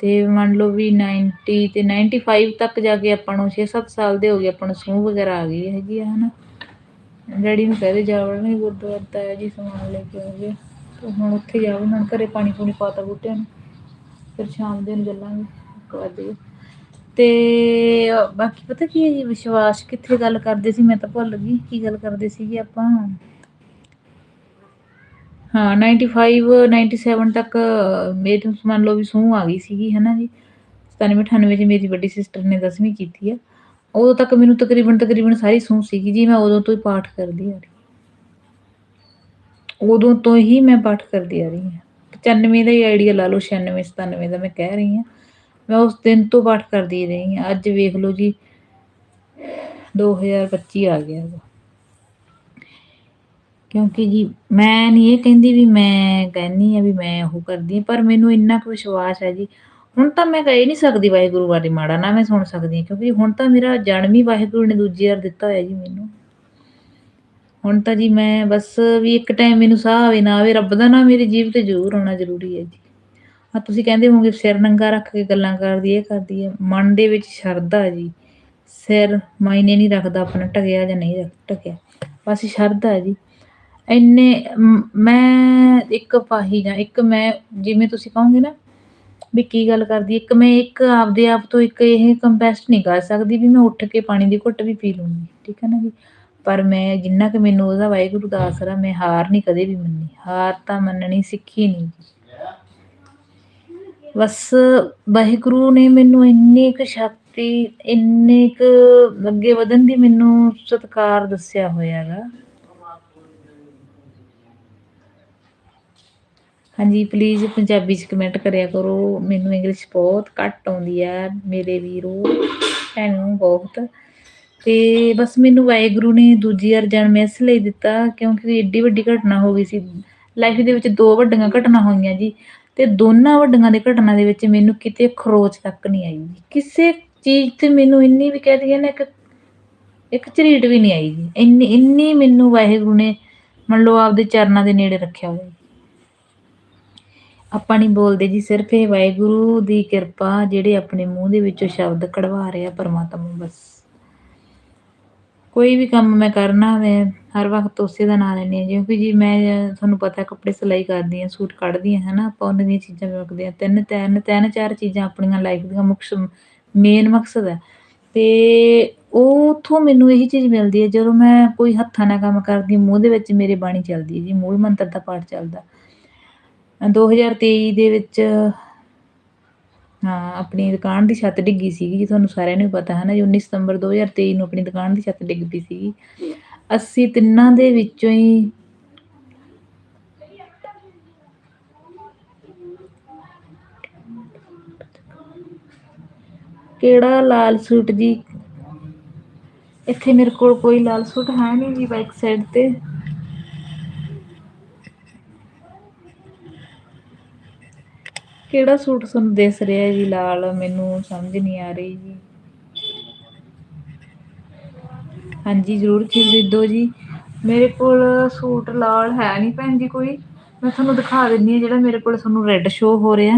ਤੇ ਮੰਨ ਲਓ ਵੀ 90 ਤੇ 95 ਤੱਕ ਜਾ ਕੇ ਆਪਾਂ ਨੂੰ 6-7 ਸਾਲ ਦੇ ਹੋ ਗਏ, ਆਪਾਂ ਨੂੰ ਸੂਹ ਵਗੈਰਾ ਆ ਗਈ ਹੈਗੀ ਆ, ਹਨਾ। ਡੈਡੀ ਨੂੰ ਕਹਦੇ ਜਾ ਵੜਨੇ ਗੁਰਦੁਆਰੇ ਤਾਇਆ ਜੀ ਸਮਾਨ ਲੈ ਕੇ ਆਉਗੇ ਤੇ ਹੁਣ ਉੱਥੇ ਜਾਓ ਉਹਨਾਂ ਘਰੇ ਪਾਣੀ ਪੂਣੀ ਪਾਤਾ ਬੂਟਿਆਂ ਨੂੰ। ਫਿਰ ਸ਼ਾਮ ਦੇ ਨੂੰ ਚੱਲਾਂਗੇ, ਇੱਕ ਵਜੇ ਤੇ ਬਾਕੀ ਪਤਾ ਕੀ ਹੈ ਜੀ, ਵਿਸ਼ਵਾਸ ਕਿੱਥੇ ਗੱਲ ਕਰਦੇ ਸੀ, ਮੈਂ ਤਾਂ ਭੁੱਲ ਗਈ ਕੀ ਗੱਲ ਕਰਦੇ ਸੀਗੇ ਆਪਾਂ। ਹਾਂ 95 97 ਤੱਕ, ਮੇਰੇ ਮੰਨ ਲਓ ਵੀ ਸੂਹ ਆ ਗਈ ਸੀਗੀ, ਹਨਾ ਜੀ। 97 98 ਚ ਮੇਰੀ ਵੱਡੀ ਸਿਸਟਰ ਨੇ 10ਵੀਂ ਕੀਤੀ ਆ। ਉਦੋਂ ਤੱਕ ਮੈਨੂੰ ਤਕਰੀਬਨ ਤਕਰੀਬਨ ਸਾਰੀ ਸੂਹ ਸੀਗੀ ਜੀ, ਮੈਂ ਉਦੋਂ ਤੋਂ ਹੀ ਪਾਠ ਕਰਦੀ ਆ ਰਹੀ ਉਦੋਂ ਤੋਂ ਹੀ ਮੈਂ ਪਾਠ ਕਰਦੀ ਆ ਰਹੀ ਹਾਂ। 95 ਦਾ ਹੀ ਆਈਡੀਆ ਲਾ ਲਓ 96 97 ਦਾ ਮੈਂ ਕਹਿ ਰਹੀ ਹਾਂ। ਮੈਂ ਉਸ ਦਿਨ ਤੋਂ ਪਾਠ ਕਰਦੀ ਰਹੀ ਹਾਂ। ਅੱਜ ਵੇਖ ਲਓ ਜੀ 2025 ਆ ਗਿਆ ਕਿਉਂਕਿ ਜੀ ਮੈਂ ਨਹੀਂ ਇਹ ਕਹਿੰਦੀ ਵੀ ਮੈਂ ਕਹਿੰਨੀ ਆ ਵੀ ਮੈਂ ਉਹ ਕਰਦੀ ਹਾਂ, ਪਰ ਮੈਨੂੰ ਇੰਨਾ ਕੁ ਵਿਸ਼ਵਾਸ ਹੈ ਜੀ। ਹੁਣ ਤਾਂ ਮੈਂ ਕਹਿ ਨਹੀਂ ਸਕਦੀ ਵਾਹਿਗੁਰੂ ਬਾਰੇ ਮਾੜਾ ਨਾ ਮੈਂ ਸੁਣ ਸਕਦੀ ਹਾਂ, ਕਿਉਂਕਿ ਹੁਣ ਤਾਂ ਮੇਰਾ ਜਨਮ ਹੀ ਵਾਹਿਗੁਰੂ ਨੇ ਦੂਜੀ ਵਾਰ ਦਿੱਤਾ ਹੋਇਆ ਜੀ ਮੈਨੂੰ। ਹੁਣ ਤਾਂ ਜੀ ਮੈਂ ਬਸ ਵੀ ਇੱਕ ਟਾਈਮ ਮੈਨੂੰ ਸਾਹ ਆਵੇ ਨਾ ਆਵੇ, ਰੱਬ ਦਾ ਨਾਮ ਮੇਰੀ ਜੀਵ ਤੇ ਜ਼ਰੂਰ ਆਉਣਾ ਜ਼ਰੂਰੀ ਹੈ ਜੀ। ਆ ਤੁਸੀਂ ਕਹਿੰਦੇ ਹੋਗੇ ਸਿਰ ਨੰਗਾ ਰੱਖ ਕੇ ਗੱਲਾਂ ਕਰਦੀ, ਇਹ ਕਰਦੀ ਹੈ। ਮਨ ਦੇ ਵਿੱਚ ਸ਼ਰਧਾ ਜੀ। ਸਿਰ ਮਾਇਨੇ ਨਹੀਂ ਰੱਖਦਾ ਆਪਣਾ ਟਕਿਆ ਜਾਂ ਨਹੀਂ ਰੱਖ ਟਕਿਆ ਬਸ ਸ਼ਰਧਾ ਜੀ। ਇੰਨੇ, ਮੈਂ ਇੱਕ ਪਾਹੀ ਜਾਂ ਇੱਕ ਮੈਂ, ਜਿਵੇਂ ਤੁਸੀਂ ਕਹੋਗੇ ਨਾ, ਵੀ ਕੀ ਗੱਲ ਕਰਦੀ, ਇੱਕ ਮੈਂ ਇੱਕ ਆਪਦੇ ਆਪ ਤੋਂ ਇੱਕ ਇਹ ਕੰਪੈਸਟ ਨਹੀਂ ਕਰ ਸਕਦੀ ਵੀ ਮੈਂ ਉੱਠ ਕੇ ਪਾਣੀ ਦੀ ਘੁੱਟ ਵੀ ਪੀ ਲੂੰਗੀ, ਠੀਕ ਹੈ ਨਾ ਜੀ? ਪਰ ਮੈਂ ਜਿੰਨਾ ਕਿ ਮੈਨੂੰ ਉਹਦਾ ਵਾਹਿਗੁਰੂ ਦਾ ਆਸਰਾ, ਮੈਂ ਹਾਰ ਨਹੀਂ ਕਦੇ ਵੀ ਮੰਨੀ, ਹਾਰ ਤਾਂ ਮੰਨਣੀ ਸਿੱਖੀ ਨਹੀਂ। ਜੀ ਬਸ ਵਾਹਿਗੁਰੂ ਨੇ ਮੈਨੂੰ ਇੰਨੀ ਕੁ ਸ਼ਕਤੀ, ਇੰਨੇ ਕੁ ਅੱਗੇ ਵਧਣ ਦੀ ਮੈਨੂੰ ਸਤਿਕਾਰ ਦੱਸਿਆ ਹੋਇਆ ਗਾ ਹਾਂਜੀ ਪਲੀਜ਼ ਪੰਜਾਬੀ ਚ ਕਮੈਂਟ ਕਰਿਆ ਕਰੋ। ਮੈਨੂੰ ਇੰਗਲਿਸ਼ ਬਹੁਤ ਘੱਟ ਆਉਂਦੀ ਹੈ ਮੇਰੇ ਵੀਰੋ, ਭੈਣੋ ਬਹੁਤ। ਤੇ ਬਸ ਮੈਨੂੰ ਵਾਹਿਗੁਰੂ ਨੇ ਦੂਜੀ ਵਾਰ ਜਨਮ ਇਸ ਲਈ ਦਿੱਤਾ, ਕਿਉਂਕਿ ਏਡੀ ਵੱਡੀ ਘਟਨਾ ਹੋ ਗਈ ਸੀ। ਲਾਈਫ ਦੇ ਵਿੱਚ ਦੋ ਵੱਡੀਆਂ ਘਟਨਾ ਹੋਈਆਂ ਜੀ। ਤੇ ਦੋਨਾਂ ਵੱਡੀਆਂ ਦੇ ਘਟਨਾ ਦੇ ਵਿੱਚ ਮੈਨੂੰ ਕਿਤੇ ਖਰੋਚ ਤੱਕ ਨਹੀਂ ਆਈ। ਜੀ ਕਿਸੇ ਚੀਜ਼ ਤੇ ਮੈਨੂੰ ਇੰਨੀ ਵੀ ਕਹਿ ਦਈਏ ਨਾ ਇੱਕ ਇੱਕ ਝਰੀਟ ਵੀ ਨਹੀਂ ਆਈ ਜੀ ਇੰਨੀ ਇੰਨੀ ਮੈਨੂੰ ਵਾਹਿਗੁਰੂ ਨੇ ਮੰਨ ਲਓ ਆਪਦੇ ਚਰਨਾਂ ਦੇ ਨੇੜੇ ਰੱਖਿਆ ਹੋਇਆ। ਆਪਾਂ ਨਹੀਂ ਬੋਲਦੇ ਜੀ, ਸਿਰਫ ਇਹ ਵਾਹਿਗੁਰੂ ਦੀ ਕਿਰਪਾ ਜਿਹੜੇ ਆਪਣੇ ਮੂੰਹ ਦੇ ਵਿੱਚੋਂ ਸ਼ਬਦ ਕਢਵਾ ਰਿਹਾ ਪਰਮਾਤਮਾ ਬਸ। ਕੋਈ ਵੀ ਕੰਮ ਮੈਂ ਕਰਨਾ ਮੈਂ ਹਰ ਵਕਤ ਉਸੇ ਦਾ ਨਾਂ ਲੈਂਦੇ ਹਾਂ ਕਿਉਂਕਿ ਜੀ ਮੈਂ ਤੁਹਾਨੂੰ ਪਤਾ ਕੱਪੜੇ ਸਿਲਾਈ ਕਰਦੀ ਹਾਂ ਸੂਟ ਕੱਢਦੀ ਹਾਂ ਹਨਾ ਆਪਾਂ ਉਹਨਾਂ ਦੀਆਂ ਚੀਜ਼ਾਂ ਵੇਖਦੇ ਹਾਂ ਤਿੰਨ ਤਿੰਨ ਤਿੰਨ ਚਾਰ ਚੀਜ਼ਾਂ ਆਪਣੀਆਂ ਲਾਈਫ ਦੀਆਂ ਮੁੱਖ ਮੇਨ ਮਕਸਦ ਹੈ। ਤੇ ਉਹ ਉੱਥੋਂ ਮੈਨੂੰ ਇਹੀ ਚੀਜ਼ ਮਿਲਦੀ ਹੈ ਜਦੋਂ ਮੈਂ ਕੋਈ ਹੱਥਾਂ ਨਾਲ ਕੰਮ ਕਰਦੀ ਹਾਂ, ਮੂੰਹ ਦੇ ਵਿੱਚ ਮੇਰੇ ਬਾਣੀ ਚੱਲਦੀ ਹੈ ਜੀ ਮੂਲ ਮੰਤਰ ਦਾ ਪਾਠ ਚੱਲਦਾ। 2023 ਦੇ ਵਿੱਚ ਹਾਂ ਆਪਣੀ ਦੁਕਾਨ ਦੀ ਛੱਤ ਡਿੱਗੀ ਸੀਗੀ ਜੀ ਤੁਹਾਨੂੰ ਸਾਰਿਆਂ ਨੂੰ ਪਤਾ ਹੈ ਨਾ ਜੀ 19 ਸਤੰਬਰ 2023 ਨੂੰ ਆਪਣੀ ਦੁਕਾਨ ਦੀ ਛੱਤ ਡਿੱਗ ਪਈ ਸੀਗੀ। ਅਸੀਂ ਤਿੰਨਾਂ ਦੇ ਵਿੱਚੋਂ ਹੀ ਕਿਹੜਾ ਲਾਲ ਸੂਟ ਜੀ? ਇੱਥੇ ਮੇਰੇ ਕੋਲ ਕੋਈ ਲਾਲ ਸੂਟ ਹੈ ਨਹੀਂ ਜੀ ਬੈਕ ਸਾਈਡ ਤੇ। ਕਿਹੜਾ ਸੂਟ ਤੁਹਾਨੂੰ ਦਿਸ ਰਿਹਾ ਜੀ ਲਾਲ? ਮੈਨੂੰ ਸਮਝ ਨਹੀਂ ਆ ਰਹੀ ਜੀ। ਹਾਂਜੀ, ਜ਼ਰੂਰ ਖਰੀਦੋ ਜੀ। ਮੇਰੇ ਕੋਲ ਸੂਟ ਲਾਲ ਹੈ ਨਹੀਂ ਭੈਣ ਜੀ ਕੋਈ। ਮੈਂ ਤੁਹਾਨੂੰ ਦਿਖਾ ਦਿੰਦੀ ਹਾਂ ਜਿਹੜਾ ਮੇਰੇ ਕੋਲ ਤੁਹਾਨੂੰ ਰੈੱਡ ਸ਼ੋ ਹੋ ਰਿਹਾ।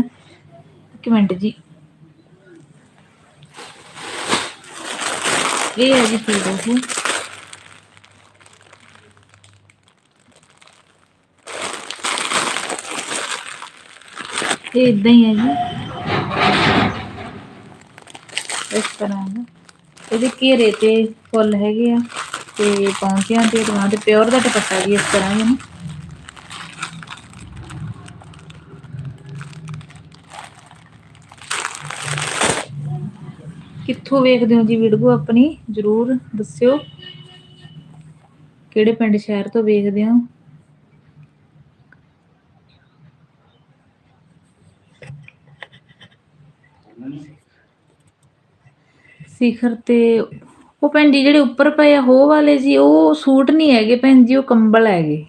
ਇੱਕ ਮਿੰਟ ਜੀ। ਇਹ ਹੈ ਜੀ ਸੂਟ ਉਹ ਇਹ ਇਦਾਂ ਹੀ ਹੈ ਜੀ। ਇਸ ਤਰ੍ਹਾਂ ਦਾ ਇਹਦੇ ਘੇਰੇ ਤੇ ਫੁੱਲ ਹੈਗੇ ਆ ਤੇ ਪੌਂਚਿਆਂ ਤੇ ਟਵਾਂ ਤੇ ਪਿਓਰ ਦਾ ਦੁਪੱਟਾ ਵੀ ਇਸ ਤਰ੍ਹਾਂ ਹੀ ਹੈ ਕਿੱਥੋਂ ਵੇਖਦੇ ਹੋ ਜੀ ਵੀਡੀਓ ਆਪਣੀ? ਜਰੂਰ ਦੱਸਿਓ। ਕਿਹੜੇ ਪਿੰਡ ਸ਼ਹਿਰ ਤੋਂ ਵੇਖਦੇ ਹੋ? ਸਿਖਰ ਤੇ ਉਹ ਭੈਣ ਜੀ ਜਿਹੜੇ ਉੱਪਰ ਪਏ ਆ ਹੋ ਵਾਲੇ ਜੀ, ਉਹ ਸੂਟ ਨਹੀਂ ਹੈਗੇ ਭੈਣ ਜੀ, ਉਹ ਕੰਬਲ ਹੈਗੇ।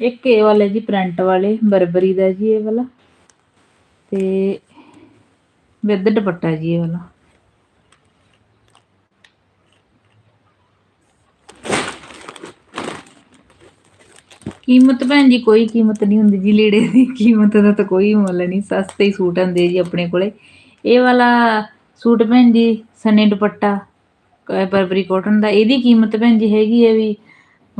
ਇੱਕ ਇਹ ਵਾਲੇ ਜੀ, ਪ੍ਰਿੰਟ ਵਾਲੇ, ਬਰਬਰੀ ਦਾ ਜੀ ਇਹ ਵਾਲਾ। ਤੇ ਵਿਦ ਦੁਪੱਟਾ ਜੀ ਇਹ ਵਾਲਾ। ਕੀਮਤ ਭੈਣ ਜੀ ਕੋਈ ਕੀਮਤ ਨਹੀਂ ਹੁੰਦੀ ਜੀ, ਲੀੜੇ ਦੀ ਕੀਮਤ ਦਾ ਤਾਂ ਕੋਈ ਮੁੱਲ ਨਹੀਂ, ਸਸਤੇ ਹੀ ਸੂਟ ਹੁੰਦੇ ਜੀ ਆਪਣੇ ਕੋਲੇ। ਇਹ ਵਾਲਾ ਸੂਟ ਭੈਣ ਜੀ, ਸਨੇ ਦੁਪੱਟਾ, ਕ- ਬਰਬਰੀ ਕਾਟਨ ਦਾ, ਇਹਦੀ ਕੀਮਤ ਭੈਣ ਜੀ ਹੈਗੀ ਹੈ ਵੀ